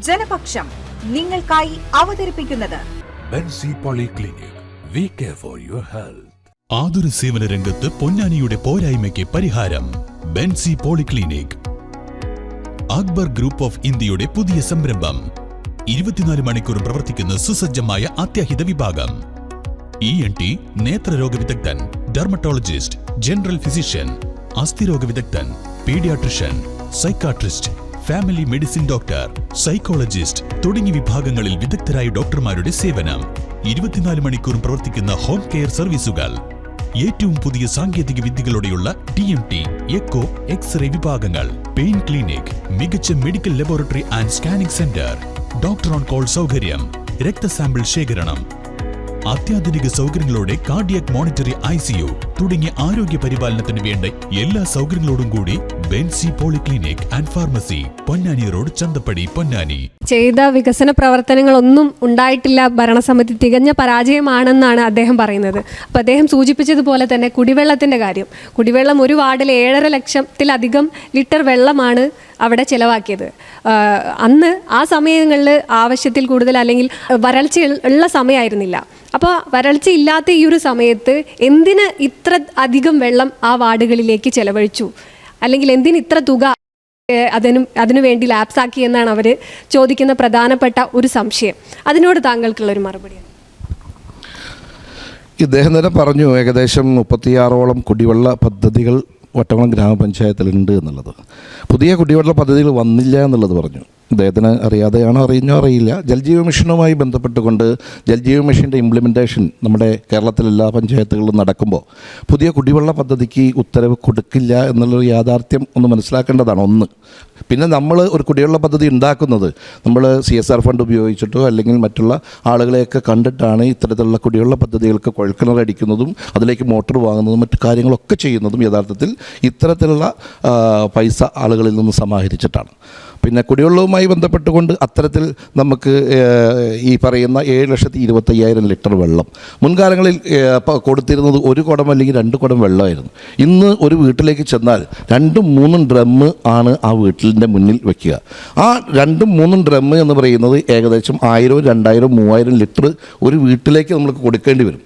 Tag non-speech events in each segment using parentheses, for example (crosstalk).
ജനപക്ഷം നിങ്ങൾക്കായി അവതരിപ്പിക്കുന്നത് Benzy polyclinic we care for your health ആതുര സേവന രംഗത്ത് പൊന്നാനിയുടെ പോരായ്മയ്ക്ക് പരിഹാരം Benzy polyclinic Akbar group of ഇന്ത്യയുടെ പുതിയ സംരംഭം. ഇരുപത്തിനാല് മണിക്കൂർ പ്രവർത്തിക്കുന്ന സുസജ്ജമായ അത്യാഹിത വിഭാഗം. ഇ എൻ ടി നേത്രരോഗ വിദഗ്ധൻ ഡെർമറ്റോളജിസ്റ്റ് ജനറൽ ഫിസിഷ്യൻ അസ്ഥിരോഗ വിദഗ്ധൻ paediatrician psychiatrist family medicine doctor psychologist തുടങ്ങിയ വിഭാഗങ്ങളിൽ വിദഗ്ധരായ ഡോക്ടർമാരുടെ സേവനം. ഇരുപത്തിനാല് മണിക്കൂറും പ്രവർത്തിക്കുന്ന ഹോം കെയർ സർവീസുകൾ ഏറ്റവും പുതിയ സാങ്കേതിക വിദ്യകളോടെയുള്ള T M T echo x ray വിഭാഗങ്ങൾ. പെയിൻ ക്ലിനിക് മികച്ച medical laboratory and scanning centre doctor on call സൗകര്യം. രക്തസാമ്പിൾ ശേഖരണം. അത്യാധുനിക സൗകര്യങ്ങളോടെ കാർഡിയക് മോണിറ്ററി ഐ തുടങ്ങിയ ആരോഗ്യ പരിപാലനത്തിന് വേണ്ട എല്ലാ സൗകര്യങ്ങളോടും കൂടി Benzy polyclinic and pharmacy. Ponnani road Chanthappadi Ponnani. ചെയ്ത വികസന പ്രവർത്തനങ്ങളൊന്നും ഉണ്ടായിട്ടില്ല. ഭരണസമിതി തികഞ്ഞ പരാജയമാണെന്നാണ് അദ്ദേഹം പറയുന്നത്. അപ്പോൾ അദ്ദേഹം സൂചിപ്പിച്ചതുപോലെ തന്നെ കുടിവെള്ളത്തിന്റെ കാര്യം. കുടിവെള്ളം ഒരു വാർഡിൽ ഏഴര ലക്ഷത്തിലധികം ലിറ്റർ വെള്ളമാണ് അവിടെ ചിലവാക്കിയത്. അന്ന് ആ സമയങ്ങളിൽ ആവശ്യത്തിൽ കൂടുതൽ അല്ലെങ്കിൽ വരൾച്ച ഉള്ള സമയമായിരുന്നില്ല. അപ്പോൾ വരൾച്ച ഇല്ലാത്ത ഈ ഒരു സമയത്ത് എന്തിന് ഇത്ര അധികം വെള്ളം ആ വാർഡുകളിലേക്ക് ചെലവഴിച്ചു? അല്ലെങ്കിൽ എന്തിന് ഇത്ര തുക അതിനും അതിനു വേണ്ടി ലാപ്സാക്കി എന്നാണ് അവർ ചോദിക്കുന്ന പ്രധാനപ്പെട്ട ഒരു സംശയം. അതിനോട് താങ്കൾക്കുള്ള ഒരു മറുപടി ഇദ്ദേഹം തന്നെ പറഞ്ഞു ഏകദേശം മുപ്പത്തിയാറോളം കുടിവെള്ള പദ്ധതികൾ വട്ടകുളം ഗ്രാമപഞ്ചായത്തിലുണ്ട് എന്നുള്ളത്. പുതിയ കുടിവെള്ള പദ്ധതികൾ വന്നില്ല എന്നുള്ളത് പറഞ്ഞു. ഇദ്ദേഹത്തിന് അറിയാതെയാണോ അറിഞ്ഞോ അറിയില്ല. ജൽജീവ മിഷനുമായി ബന്ധപ്പെട്ടുകൊണ്ട് ജൽജീവ മിഷന്റെ ഇംപ്ലിമെന്റേഷൻ നമ്മുടെ കേരളത്തിലെ എല്ലാ പഞ്ചായത്തുകളിലും നടക്കുമ്പോൾ പുതിയ കുടിവെള്ള പദ്ധതിക്ക് ഉത്തരവ് കൊടുക്കില്ല എന്നുള്ളൊരു യാഥാർത്ഥ്യം ഒന്ന് മനസ്സിലാക്കേണ്ടതാണ് ഒന്ന്. പിന്നെ നമ്മൾ ഒരു കുടിവെള്ള പദ്ധതി ഉണ്ടാക്കുന്നത് നമ്മൾ സി എസ് ആർ ഫണ്ട് ഉപയോഗിച്ചിട്ടോ അല്ലെങ്കിൽ മറ്റുള്ള ആളുകളെയൊക്കെ കണ്ടിട്ടാണ് ഇത്തരത്തിലുള്ള കുടിവെള്ള പദ്ധതികൾക്ക് കുഴൽക്കിണർ അടിക്കുന്നതും അതിലേക്ക് മോട്ടോർ വാങ്ങുന്നതും മറ്റു കാര്യങ്ങളൊക്കെ ചെയ്യുന്നതും യഥാർത്ഥത്തിൽ ഇത്തരത്തിലുള്ള പൈസ ആളുകളിൽ നിന്ന് സമാഹരിച്ചിട്ടാണ്. പിന്നെ കുടിവെള്ളവുമായി ബന്ധപ്പെട്ടുകൊണ്ട് അത്തരത്തിൽ നമുക്ക് ഈ പറയുന്ന ഏഴ് ലക്ഷത്തി ഇരുപത്തയ്യായിരം ലിറ്റർ വെള്ളം. മുൻകാലങ്ങളിൽ കൊടുത്തിരുന്നത് ഒരു കുടം അല്ലെങ്കിൽ രണ്ട് കുടം വെള്ളമായിരുന്നു. ഇന്ന് ഒരു വീട്ടിലേക്ക് ചെന്നാൽ രണ്ടും മൂന്നും ഡ്രമ്മ് ആണ് ആ വീട്ടിന്റെ മുന്നിൽ വെക്കുക. ആ രണ്ടും മൂന്നും ഡ്രമ്മ് എന്ന് പറയുന്നത് ഏകദേശം ആയിരവും രണ്ടായിരവും മൂവായിരം ലിറ്റർ ഒരു വീട്ടിലേക്ക് നമ്മൾക്ക് കൊടുക്കേണ്ടി വരും.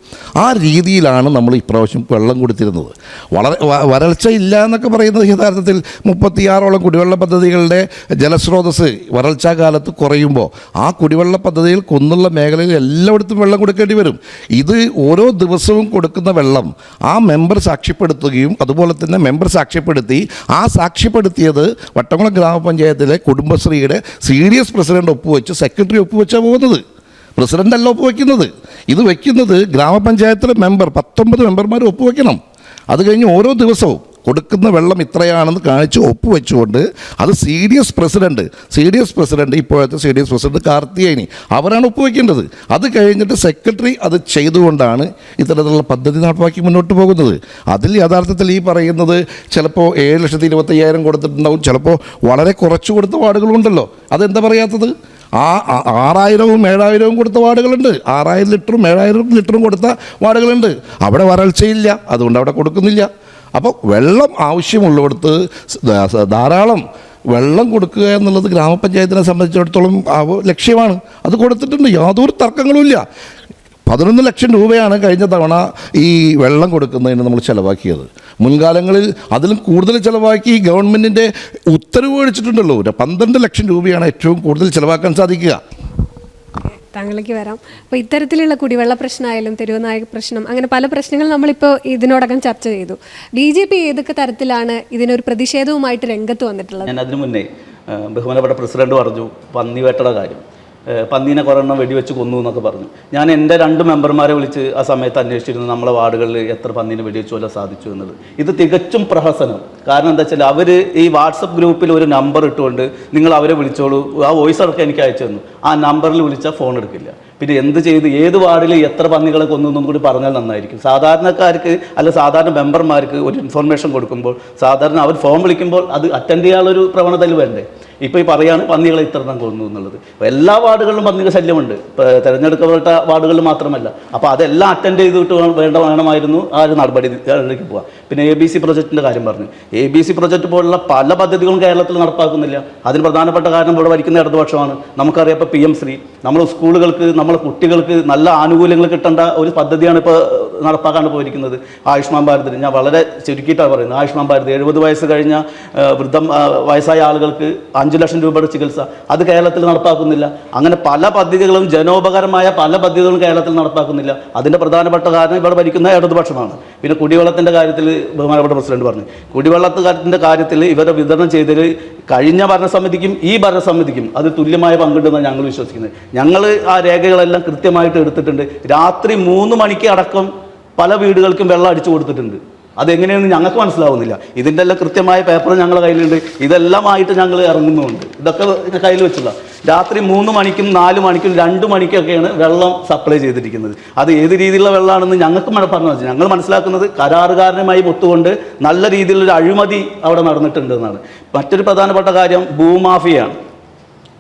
ആ രീതിയിലാണ് നമ്മൾ ഇപ്രാവശ്യം വെള്ളം കൊടുത്തിരുന്നത്. വളരെ വരൾച്ച ഇല്ല എന്നൊക്കെ പറയുന്നത് യഥാർത്ഥത്തിൽ മുപ്പത്തിയാറോളം കുടിവെള്ള പദ്ധതികളുടെ ജലസ്രോതസ് വരൾച്ചാ കാലത്ത് കുറയുമ്പോൾ ആ കുടിവെള്ള പദ്ധതിയിൽ കുന്നുള്ള മേഖലയിൽ എല്ലായിടത്തും വെള്ളം കൊടുക്കേണ്ടി വരും. ഇത് ഓരോ ദിവസവും കൊടുക്കുന്ന വെള്ളം ആ മെമ്പർ സാക്ഷ്യപ്പെടുത്തുകയും അതുപോലെ തന്നെ മെമ്പർ സാക്ഷ്യപ്പെടുത്തി ആ സാക്ഷ്യപ്പെടുത്തിയത് വട്ടംകുളം ഗ്രാമപഞ്ചായത്തിലെ കുടുംബശ്രീയുടെ സി ഡി എസ് പ്രസിഡന്റ് ഒപ്പുവെച്ച് സെക്രട്ടറി ഒപ്പുവെച്ചാണ് പോകുന്നത്. പ്രസിഡന്റ് അല്ല ഒപ്പുവെക്കുന്നത്. ഇത് വെക്കുന്നത് ഗ്രാമപഞ്ചായത്തിലെ മെമ്പർ പത്തൊമ്പത് മെമ്പർമാർ ഒപ്പുവെക്കണം. അത് കഴിഞ്ഞ് ഓരോ ദിവസവും കൊടുക്കുന്ന വെള്ളം ഇത്രയാണെന്ന് കാണിച്ച് ഒപ്പുവെച്ചുകൊണ്ട് അത് C D S president C D S president ഇപ്പോഴത്തെ C D S president Karthikeni അവരാണ് ഒപ്പുവെക്കേണ്ടത്. അത് കഴിഞ്ഞിട്ട് സെക്രട്ടറി അത് ചെയ്തുകൊണ്ടാണ് ഇത്തരത്തിലുള്ള പദ്ധതി നടപ്പാക്കി മുന്നോട്ട് പോകുന്നത്. അതിൽ യഥാർത്ഥത്തിൽ ഈ പറയുന്നത് ചിലപ്പോൾ ഏഴ് ലക്ഷത്തി ഇരുപത്തയ്യായിരം കൊടുത്തിട്ടുണ്ടാവും ചിലപ്പോൾ വളരെ കുറച്ച് കൊടുത്ത വാർഡുകളുണ്ടല്ലോ. അതെന്താ പറയാത്തത്? ആ ആറായിരവും ഏഴായിരവും കൊടുത്ത വാർഡുകളുണ്ട്. ആറായിരം ലിറ്ററും ഏഴായിരം ലിറ്ററും കൊടുത്ത വാർഡുകളുണ്ട്. അവിടെ വരൾച്ചയില്ല. അതുകൊണ്ട് അവിടെ കൊടുക്കുന്നില്ല. അപ്പോൾ വെള്ളം ആവശ്യമുള്ളിടത്ത് ധാരാളം വെള്ളം കൊടുക്കുക എന്നുള്ളത് ഗ്രാമപഞ്ചായത്തിനെ സംബന്ധിച്ചിടത്തോളം ലക്ഷ്യമാണ്. അത് കൊടുത്തിട്ടുണ്ട്. യാതൊരു തർക്കങ്ങളുമില്ല. പതിനൊന്ന് ലക്ഷം രൂപയാണ് കഴിഞ്ഞ തവണ ഈ വെള്ളം കൊടുക്കുന്നതിന് നമ്മൾ ചിലവാക്കിയത്. മുൻകാലങ്ങളിൽ അതിലും കൂടുതൽ ചിലവാക്കി ഗവൺമെന്റിന്റെ ഉത്തരവ് മേടിച്ചിട്ടുണ്ടല്ലോ. പന്ത്രണ്ട് ലക്ഷം രൂപയാണ് ഏറ്റവും കൂടുതൽ ചിലവാക്കാൻ സാധിക്കുക. താങ്കളിലേക്ക് വരാം. അപ്പോൾ ഇത്തരത്തിലുള്ള കുടിവെള്ള പ്രശ്നമായാലും തെരുവ് നായക പ്രശ്നം അങ്ങനെ പല പ്രശ്നങ്ങൾ നമ്മളിപ്പോൾ ഇതിനോടകം ചർച്ച ചെയ്തു. ബി ജെ പി ഏതൊക്കെ തരത്തിലാണ് ഇതിനൊരു പ്രതിഷേധവുമായിട്ട് രംഗത്ത് വന്നിട്ടുള്ളത്? ഞാൻ അതിനു മുന്നേ ബഹുമാനപ്പെട്ട പ്രസിഡന്റ് പറഞ്ഞു പന്നിവേട്ടയുടെ കാര്യം. പന്നീനെ കുറെണ്ണം വെടിവെച്ച് കൊന്നു എന്നൊക്കെ പറഞ്ഞു. ഞാൻ എന്റെ രണ്ട് മെമ്പർമാരെ വിളിച്ച് ആ സമയത്ത് അന്വേഷിച്ചിരുന്നു നമ്മളെ വാർഡുകളിൽ എത്ര പന്നീനെ വെടിവെച്ച് കൊല്ലാൻ സാധിച്ചു എന്നുള്ളത് ഇത് തികച്ചും പ്രഹസനം. കാരണം എന്താ വെച്ചാൽ അവർ ഈ വാട്സപ്പ് ഗ്രൂപ്പിൽ ഒരു നമ്പർ ഇട്ടുകൊണ്ട് നിങ്ങൾ അവരെ വിളിച്ചോളൂ. ആ വോയിസ് അടക്കം എനിക്ക് അയച്ചു തന്നു. ആ നമ്പറിൽ വിളിച്ചാൽ ഫോൺ എടുക്കില്ല. പിന്നെ എന്ത് ചെയ്ത് ഏത് വാർഡിൽ എത്ര പന്നികളെ കൊന്നു എന്നും കൂടി പറഞ്ഞാൽ നന്നായിരിക്കും. സാധാരണക്കാർക്ക് അല്ല സാധാരണ മെമ്പർമാർക്ക് ഒരു ഇൻഫർമേഷൻ കൊടുക്കുമ്പോൾ സാധാരണ അവർ ഫോൺ വിളിക്കുമ്പോൾ അത് അറ്റൻഡ് ചെയ്യാനുള്ളൊരു പ്രവണതയിൽ വേണ്ടേ ഇപ്പോൾ ഈ പറയാണ് പന്നികളെ ഇത്ര എണ്ണം കൊന്നു എന്നുള്ളത്. അപ്പോൾ എല്ലാ വാർഡുകളിലും പന്നിക ശല്യമുണ്ട്. ഇപ്പോൾ തിരഞ്ഞെടുക്കപ്പെട്ട വാർഡുകളിൽ മാത്രമല്ല. അപ്പോൾ അതെല്ലാം അറ്റൻഡ് ചെയ്തിട്ട് വേണം- വേണ്ട വേണമായിരുന്നു ആ ഒരു നടപടിയിലേക്ക് പോകാം പിന്നെ എ ബി സി പ്രൊജക്റ്റിന്റെ കാര്യം പറഞ്ഞു. എ ബി സി പ്രൊജക്റ്റ് പോലുള്ള പല പദ്ധതികളും കേരളത്തിൽ നടപ്പാക്കുന്നില്ല. അതിന് പ്രധാനപ്പെട്ട കാരണം ഇവിടെ ഭരിക്കുന്ന ഇടതുപക്ഷമാണ്. നമുക്കറിയാം ഇപ്പോൾ പി എം ശ്രീ. നമ്മൾ സ്കൂളുകൾക്ക് നമ്മളെ കുട്ടികൾക്ക് നല്ല ആനുകൂല്യങ്ങൾ കിട്ടേണ്ട ഒരു പദ്ധതിയാണ് ഇപ്പോൾ നടപ്പാക്കാൻ പോയിരിക്കുന്നത്. ആയുഷ്മാൻ ഭാരതിന്. ഞാൻ വളരെ ചുരുക്കിയിട്ടാണ് പറയുന്നത്. ആയുഷ്മാൻ ഭാരത് എഴുപത് വയസ്സ് കഴിഞ്ഞ വൃദ്ധം വയസ്സായ ആളുകൾക്ക് അഞ്ച് ലക്ഷം രൂപയുടെ ചികിത്സ അത് കേരളത്തിൽ നടപ്പാക്കുന്നില്ല. അങ്ങനെ പല പദ്ധതികളും ജനോപകരമായ പല പദ്ധതികളും കേരളത്തിൽ നടപ്പാക്കുന്നില്ല. അതിന്റെ പ്രധാനപ്പെട്ട കാരണം ഇവിടെ ഭരിക്കുന്ന ഇടതുപക്ഷമാണ്. പിന്നെ കുടിവെള്ളത്തിന്റെ കാര്യത്തിൽ ബഹുമാനപ്പെട്ട പ്രസിഡന്റ് പറഞ്ഞു. കുടിവെള്ളത്തിന്റെ കാര്യത്തിൽ ഇവരെ വിതരണം ചെയ്തതിൽ കഴിഞ്ഞ ഭരണസമിതിക്കും ഈ ഭരണസമിതിക്കും അത് തുല്യമായ പങ്കുണ്ടെന്നാണ് ഞങ്ങൾ വിശ്വസിക്കുന്നത്. ഞങ്ങൾ ആ രേഖകളെല്ലാം കൃത്യമായിട്ട് എടുത്തിട്ടുണ്ട്. രാത്രി മൂന്ന് മണിക്ക് അടക്കം പല വീടുകൾക്കും വെള്ളം അടിച്ചു കൊടുത്തിട്ടുണ്ട്. അതെങ്ങനെയെന്ന് ഞങ്ങൾക്ക് മനസ്സിലാവുന്നില്ല. ഇതിന്റെ എല്ലാം കൃത്യമായ പേപ്പർ ഞങ്ങളുടെ കയ്യിലുണ്ട്. ഇതെല്ലാമായിട്ട് ഞങ്ങൾ ഇറങ്ങുന്നുണ്ട്. ഇതൊക്കെ കയ്യിൽ വെച്ചുള്ള രാത്രി മൂന്ന് മണിക്കും നാല് മണിക്കും രണ്ട് മണിക്കൊക്കെയാണ് വെള്ളം സപ്ലൈ ചെയ്തിരിക്കുന്നത്. അത് ഏത് രീതിയിലുള്ള വെള്ളമാണെന്ന് ഞങ്ങൾക്ക് പറഞ്ഞു വെച്ചാൽ ഞങ്ങൾ മനസ്സിലാക്കുന്നത് കരാറുകാരനുമായി ഒത്തുകൊണ്ട് നല്ല രീതിയിലൊരു അഴിമതി അവിടെ നടന്നിട്ടുണ്ട് എന്നാണ് മറ്റൊരു പ്രധാനപ്പെട്ട കാര്യം ഭൂമാഫിയാണ്.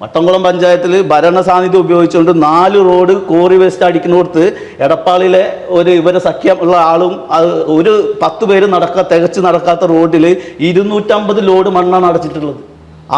വട്ടംകുളം പഞ്ചായത്തിൽ ഭരണ സാന്നിധ്യം ഉപയോഗിച്ചുകൊണ്ട് നാല് റോഡ് കോറി വേസ്റ്റ് അടിക്കുന്നിടത്ത് എടപ്പാളിലെ ഒരു ഇവരെ സഖ്യം ഉള്ള ആളും ഒരു പത്ത് പേര് നടക്ക തികച്ച് നടക്കാത്ത റോഡിൽ ഇരുന്നൂറ്റമ്പത് ലോഡ് മണ്ണാണ് അടച്ചിട്ടുള്ളത്.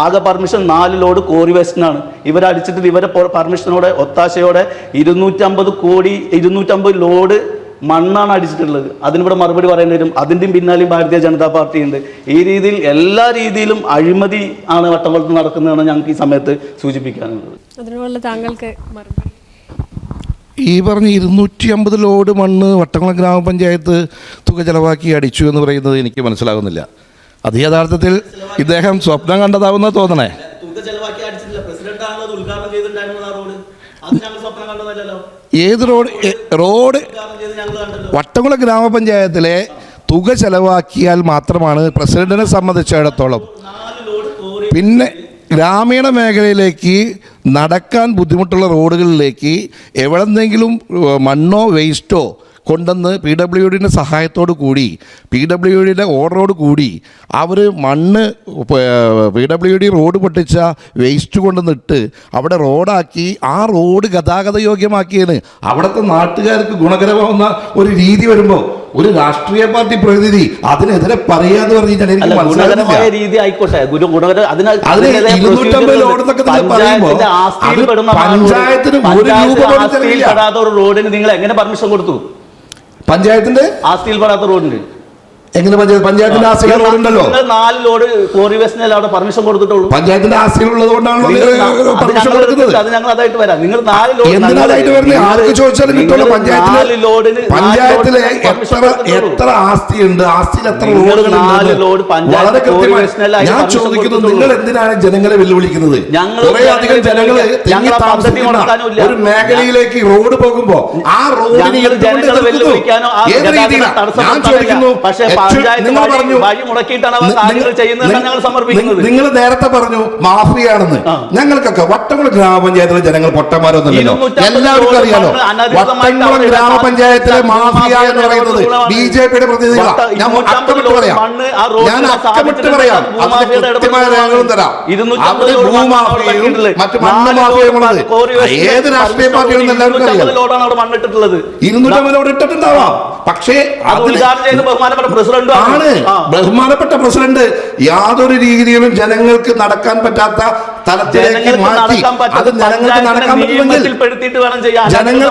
ആകെ പെർമിഷൻ നാല് ലോഡ് കോറി വേസ്റ്റിനാണ് ഇവരടിച്ചിട്ട് ഇവരെ പെർമിഷനോടെ ഒത്താശയോടെ ഇരുന്നൂറ്റമ്പത് കോടി ഇരുന്നൂറ്റമ്പത് ലോഡ് മണ്ണാണ് അടിച്ചിട്ടുള്ളത്. അതിനിവിടെ മറുപടി പറയേണ്ടി വരും അതിന്റെയും പിന്നാലെയും ഭാരതീയ ജനതാ പാർട്ടി ഉണ്ട്. ഈ രീതിയിൽ എല്ലാ രീതിയിലും അഴിമതി ആണ് വട്ടംകുളത്ത് നടക്കുന്നതെന്ന് ഞങ്ങൾക്ക് ഈ സമയത്ത് സൂചിപ്പിക്കാനുള്ളത്. അതിനുള്ള താങ്കൾക്ക് മറുപടി. ഈ പറഞ്ഞ ഇരുന്നൂറ്റി അമ്പത് ലോഡ് മണ്ണ് വട്ടംകുളം ഗ്രാമപഞ്ചായത്ത് തുക ചെലവാക്കി അടിച്ചു എന്ന് പറയുന്നത് എനിക്ക് മനസ്സിലാകുന്നില്ല. അത് യഥാർത്ഥത്തിൽ ഇദ്ദേഹം സ്വപ്നം കണ്ടതാവുന്ന തോന്നണേ. ഏത് റോഡ് റോഡ് വട്ടംകുളം ഗ്രാമപഞ്ചായത്തിലെ തുക ചെലവാക്കിയാൽ മാത്രമാണ് പ്രസിഡന്റിനെ സംബന്ധിച്ചിടത്തോളം. പിന്നെ ഗ്രാമീണ മേഖലയിലേക്ക് നടക്കാൻ ബുദ്ധിമുട്ടുള്ള റോഡുകളിലേക്ക് എവിടെന്നെങ്കിലും മണ്ണോ വേസ്റ്റോ കൊണ്ടുവന്ന് പി ഡബ്ല്യു ഡിന്റെ സഹായത്തോടു കൂടി പി ഡബ്ല്യു ഡിയുടെ ഓർഡറോട് കൂടി അവർ മണ്ണ് പി ഡബ്ല്യു ഡി റോഡ് പൊട്ടിച്ച വേസ്റ്റ് കൊണ്ടുവന്നിട്ട് അവിടെ റോഡാക്കി ആ റോഡ് ഗതാഗത യോഗ്യമാക്കിയതിന് അവിടുത്തെ നാട്ടുകാർക്ക് ഗുണകരമാവുന്ന ഒരു രീതി വരുമ്പോൾ ഒരു രാഷ്ട്രീയ പാർട്ടി പ്രതിനിധി അതിനെതിരെ പറയാന്ന് പറഞ്ഞു കഴിഞ്ഞാൽ അല്ല എനിക്ക് മനസ്സിലാകുന്നില്ല ഗുണകരമായ രീതി ആയിക്കോട്ടെ. പഞ്ചായത്തിന് ഒരു രൂപ ഒരു റോഡിന് നിങ്ങൾ എങ്ങനെ പെർമിഷൻ കൊടുത്തു? പഞ്ചായത്തിന്റെ ആസ്തിയിൽ പെടാത്ത റോഡിന് എങ്ങനെ പഞ്ചായത്ത് പഞ്ചായത്തിന്റെ ആസ്തികളുണ്ടല്ലോ നാല് ലോഡ് കോറി വേസ്റ്റിനല്ല അവിടെ പെർമിഷൻ കൊടുത്തിട്ടുള്ളൂ. പഞ്ചായത്തിന്റെ ആസ്തികളുള്ളത് കൊണ്ടാണല്ലോ പെർമിഷൻ കൊടുക്കുന്നത്. അത് ഞങ്ങൾ അതായിട്ട് വരാം. നിങ്ങൾ നാല് ലോഡ് എന്തിനാ അതായിട്ട് വരുന്നത് ആർക്ക് ചോദിച്ചാലും കിട്ടുള്ളൂ. നാല് പഞ്ചായത്തിൽ ലോഡിന് പഞ്ചായത്തിലെ എത്ര എത്ര ആസ്തി ആസ്തിയുണ്ട്? ആസ്തിയിൽ എത്ര നിങ്ങൾ നാല് ലോഡ് വളരെ കൃത്യമായി ഞാൻ ചോദിക്കുന്നു നിങ്ങൾ എന്തിനാണ് ജനങ്ങളെ വെല്ലുവിളിക്കുന്നത്? കുറെ അധികം ഞങ്ങൾ തിങ്ങി താമസിക്കുന്ന. ഒരു മേഖലയിലേക്ക് റോഡ് പോകുമ്പോ ആ റോഡിനെ ജനങ്ങളെ ഏത് രീതിയിലാണ് ഞാൻ ചോദിക്കുന്നു പക്ഷേ നിങ്ങൾ പറഞ്ഞു നിങ്ങൾ- നേരത്തെ പറഞ്ഞു മാഫിയാണെന്ന്. ഞങ്ങൾക്കൊക്കെ വട്ടംകുളം ഗ്രാമപഞ്ചായത്തിലെ ജനങ്ങൾ പൊട്ടന്മാരൊന്നുമില്ലല്ലോ. എല്ലാവർക്കും അറിയാലോ വട്ടംകുളം ഗ്രാമപഞ്ചായത്തിലെ മാഫിയ എന്ന് പറയുന്നത്. ബി ജെ പിയുടെ പ്രതിനിധികളാണ് ഞാൻ അക്കമിട്ട് പറയാം. ഞാൻ അക്കമിട്ട് പറയാം. അതിന്റെ കൃത്യമായ രേഖകളും തരാം. അവിടെ ഭൂമാഫിയയും. മറ്റു മണ്ണ് നാല് മാഫിയയും ലോഡ് ഉള്ളത്. കോറി വെച്ചിട്ട് ഏത് രാഷ്ട്രീയ പാർട്ടിയാണെന്ന് എല്ലാവർക്കും അറിയാം. ഇരുന്നൂറ്റമ്പത് ഇട്ടിട്ടുണ്ടാവാം. പക്ഷേ അതിൽ ബഹുമാനപ്പെട്ട പ്രസിഡന്റ് ആണ്. ബഹുമാനപ്പെട്ട പ്രസിഡന്റ് യാതൊരു രീതിയിലും ജനങ്ങൾക്ക് നടക്കാൻ പറ്റാത്ത തലത്തിലേക്ക് മാറ്റി. അത് ജനങ്ങൾക്ക് നടക്കാൻ പറ്റുമെങ്കിൽ പെടുത്തിയിട്ട് വേണം ചെയ്യാൻ. ജനങ്ങൾ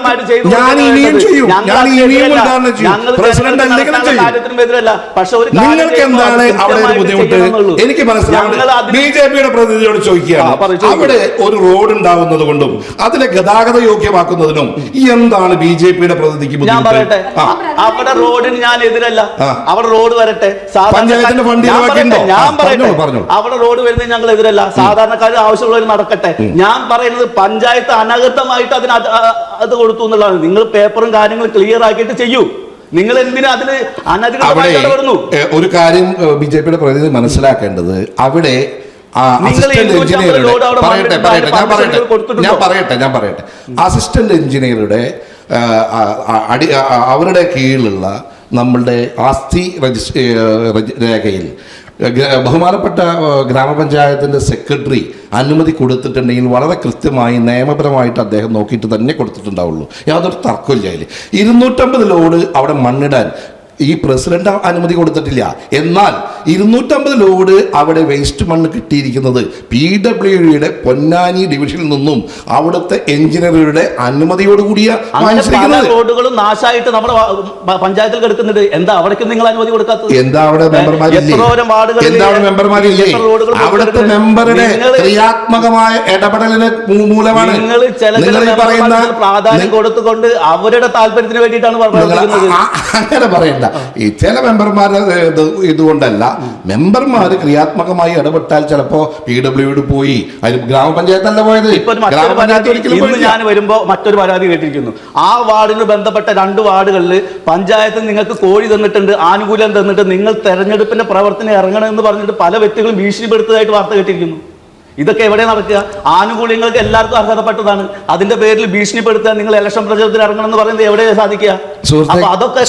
ഞാൻ ഇനിയും ചെയ്യും. ഞാൻ. ഇനിയും ഉദാഹരണം ചെയ്യും. പ്രസിഡന്റ് എന്തെങ്കിലും ചെയ്യും. നിങ്ങൾക്ക് എന്താണ് അവിടെ ഒരു ബുദ്ധിമുട്ട്. എനിക്ക് മനസ്സിലാവുന്നത് ബി ജെ പിയുടെ പ്രതിനിധിയോട് ചോദിക്കുകയാണ്. അവിടെ ഒരു റോഡ് ഉണ്ടാവുന്നത് കൊണ്ടും അതിനെ ഗതാഗത യോഗ്യമാക്കുന്നതിനും എന്താണ് ബി ജെ പിയുടെ പ്രതിനിധിക്ക് ഞാൻ പറയട്ടെ. ആ. അവിടെ റോഡിന് ഞാൻ എതിരല്ല. അവിടെ റോഡ് വരട്ടെ. പഞ്ചായത്തിന്റെ ഫണ്ട് ഞാൻ പറഞ്ഞോളൂ. അവിടെ റോഡ് വരുന്നത് ഞങ്ങൾ എതിരല്ല. സാധാരണക്കാർ ആവശ്യമുള്ളവർ നടക്കട്ടെ. ഞാൻ പറയുന്നത് പഞ്ചായത്ത് അനഗതമായിട്ട് അതിന് അത് കൊടുത്തു എന്നുള്ളതാണ്. നിങ്ങൾ പേപ്പറും കാര്യങ്ങളും ക്ലിയർ ആക്കിയിട്ട് ചെയ്യൂ. നിങ്ങൾ എന്തിനാ അതിന് അവിടെ അനധികൃതമായിട്ട് ഒരു കാര്യം ബി ജെ പിയുടെ പ്രതിനിധി മനസ്സിലാക്കേണ്ടത് അവിടെ അസിസ്റ്റന്റ് ഇരുന്നൂറ്റമ്പത് എഞ്ചിനീയറുടെ ലോഡ് പറയട്ടെ പറയട്ടെ ഞാൻ പറയട്ടെ ഞാൻ പറയട്ടെ ഞാൻ പറയട്ടെ. അസിസ്റ്റന്റ് എഞ്ചിനീയറുടെ അടി അവരുടെ കീഴിലുള്ള നമ്മളുടെ ആസ്തി രജിസ്റ്റർ രേഖയിൽ ബഹുമാനപ്പെട്ട ഗ്രാമപഞ്ചായത്തിന്റെ സെക്രട്ടറി അനുമതി കൊടുത്തിട്ടുണ്ടെങ്കിൽ വളരെ കൃത്യമായി നിയമപരമായിട്ട് അദ്ദേഹം നോക്കിയിട്ട് തന്നെ കൊടുത്തിട്ടുണ്ടാവുള്ളൂ. യാതൊരു തർക്കമില്ല അതിൽ ഇരുന്നൂറ്റമ്പത് ലോഡ് അവിടെ മണ്ണിടാൻ ഈ പ്രസിഡന്റ് അനുമതി കൊടുത്തിട്ടില്ല. എന്നാൽ ഇരുന്നൂറ്റമ്പത് ലോഡ് അവിടെ വേസ്റ്റ് മണ്ണ് കിട്ടിയിരിക്കുന്നത് പി ഡബ്ല്യു ഡിയുടെ പൊന്നാനി ഡിവിഷനിൽ നിന്നും അവിടുത്തെ എഞ്ചിനീയറുടെ പല വാങ്ങിച്ചിരിക്കുന്നത് റോഡുകളും നാശമായിട്ട് നമ്മുടെ പഞ്ചായത്തിൽ കിടക്കുന്നുണ്ട്. എന്താ അവിടേക്ക് നിങ്ങൾ അനുമതി കൊടുക്കാത്തത്? എന്താ അവിടെ മെമ്പർമാരില്ലേ? എന്താ അവിടെ മെമ്പർമാരില്ലേ? അവിടുത്തെ മെമ്പറുടെ ക്രിയാത്മകമായ ഇടപെടലിന് മൂലമാണ് നിങ്ങൾ പറയുന്ന പ്രാധാന്യം കൊടുത്തുകൊണ്ട് അവരുടെ താല്പര്യത്തിന് വേണ്ടിയിട്ടാണ് പറഞ്ഞത് അങ്ങനെ പറയണ്ട. ഈ ചില മെമ്പർമാർ ഇത് ഇതുകൊണ്ടല്ല. മെമ്പർമാർ ക്രിയാത്മകമായി ഇടപെട്ടാൽ ചിലപ്പോ പി ഡബ്ല്യു ഡി പോയി. അതിന് ഗ്രാമപഞ്ചായത്തല്ല പോയത്. ഗ്രാമപഞ്ചായത്ത് ഒരിക്കലും ഞാൻ വരുമ്പോ മറ്റൊരു പരാതി കേട്ടിരിക്കുന്നു. ആ വാർഡിന് ബന്ധപ്പെട്ട രണ്ട് വാർഡുകളിൽ പഞ്ചായത്ത് നിങ്ങൾക്ക് കോഴി തന്നിട്ടുണ്ട് ആനുകൂല്യം തന്നിട്ട് നിങ്ങൾ തെരഞ്ഞെടുപ്പിന്റെ പ്രവർത്തനം ഇറങ്ങണം എന്ന് പറഞ്ഞിട്ട് പല വ്യക്തികളും ഭീഷണിപ്പെടുത്തതായിട്ട് വാർത്ത കേട്ടിരിക്കുന്നു. ഇതൊക്കെ എവിടെ നടക്കുക? ആനുകൂല്യങ്ങൾക്ക് എല്ലാവർക്കും അർഹതപ്പെട്ടതാണ്. അതിന്റെ പേരിൽ ഭീഷണിപ്പെടുത്തുക നിങ്ങൾ ഇലക്ഷൻ പ്രചരണത്തിൽ ഇറങ്ങണം എന്ന് പറയുന്നത് എവിടെ സാധിക്കുക? അപ്പൊ അതൊക്കെ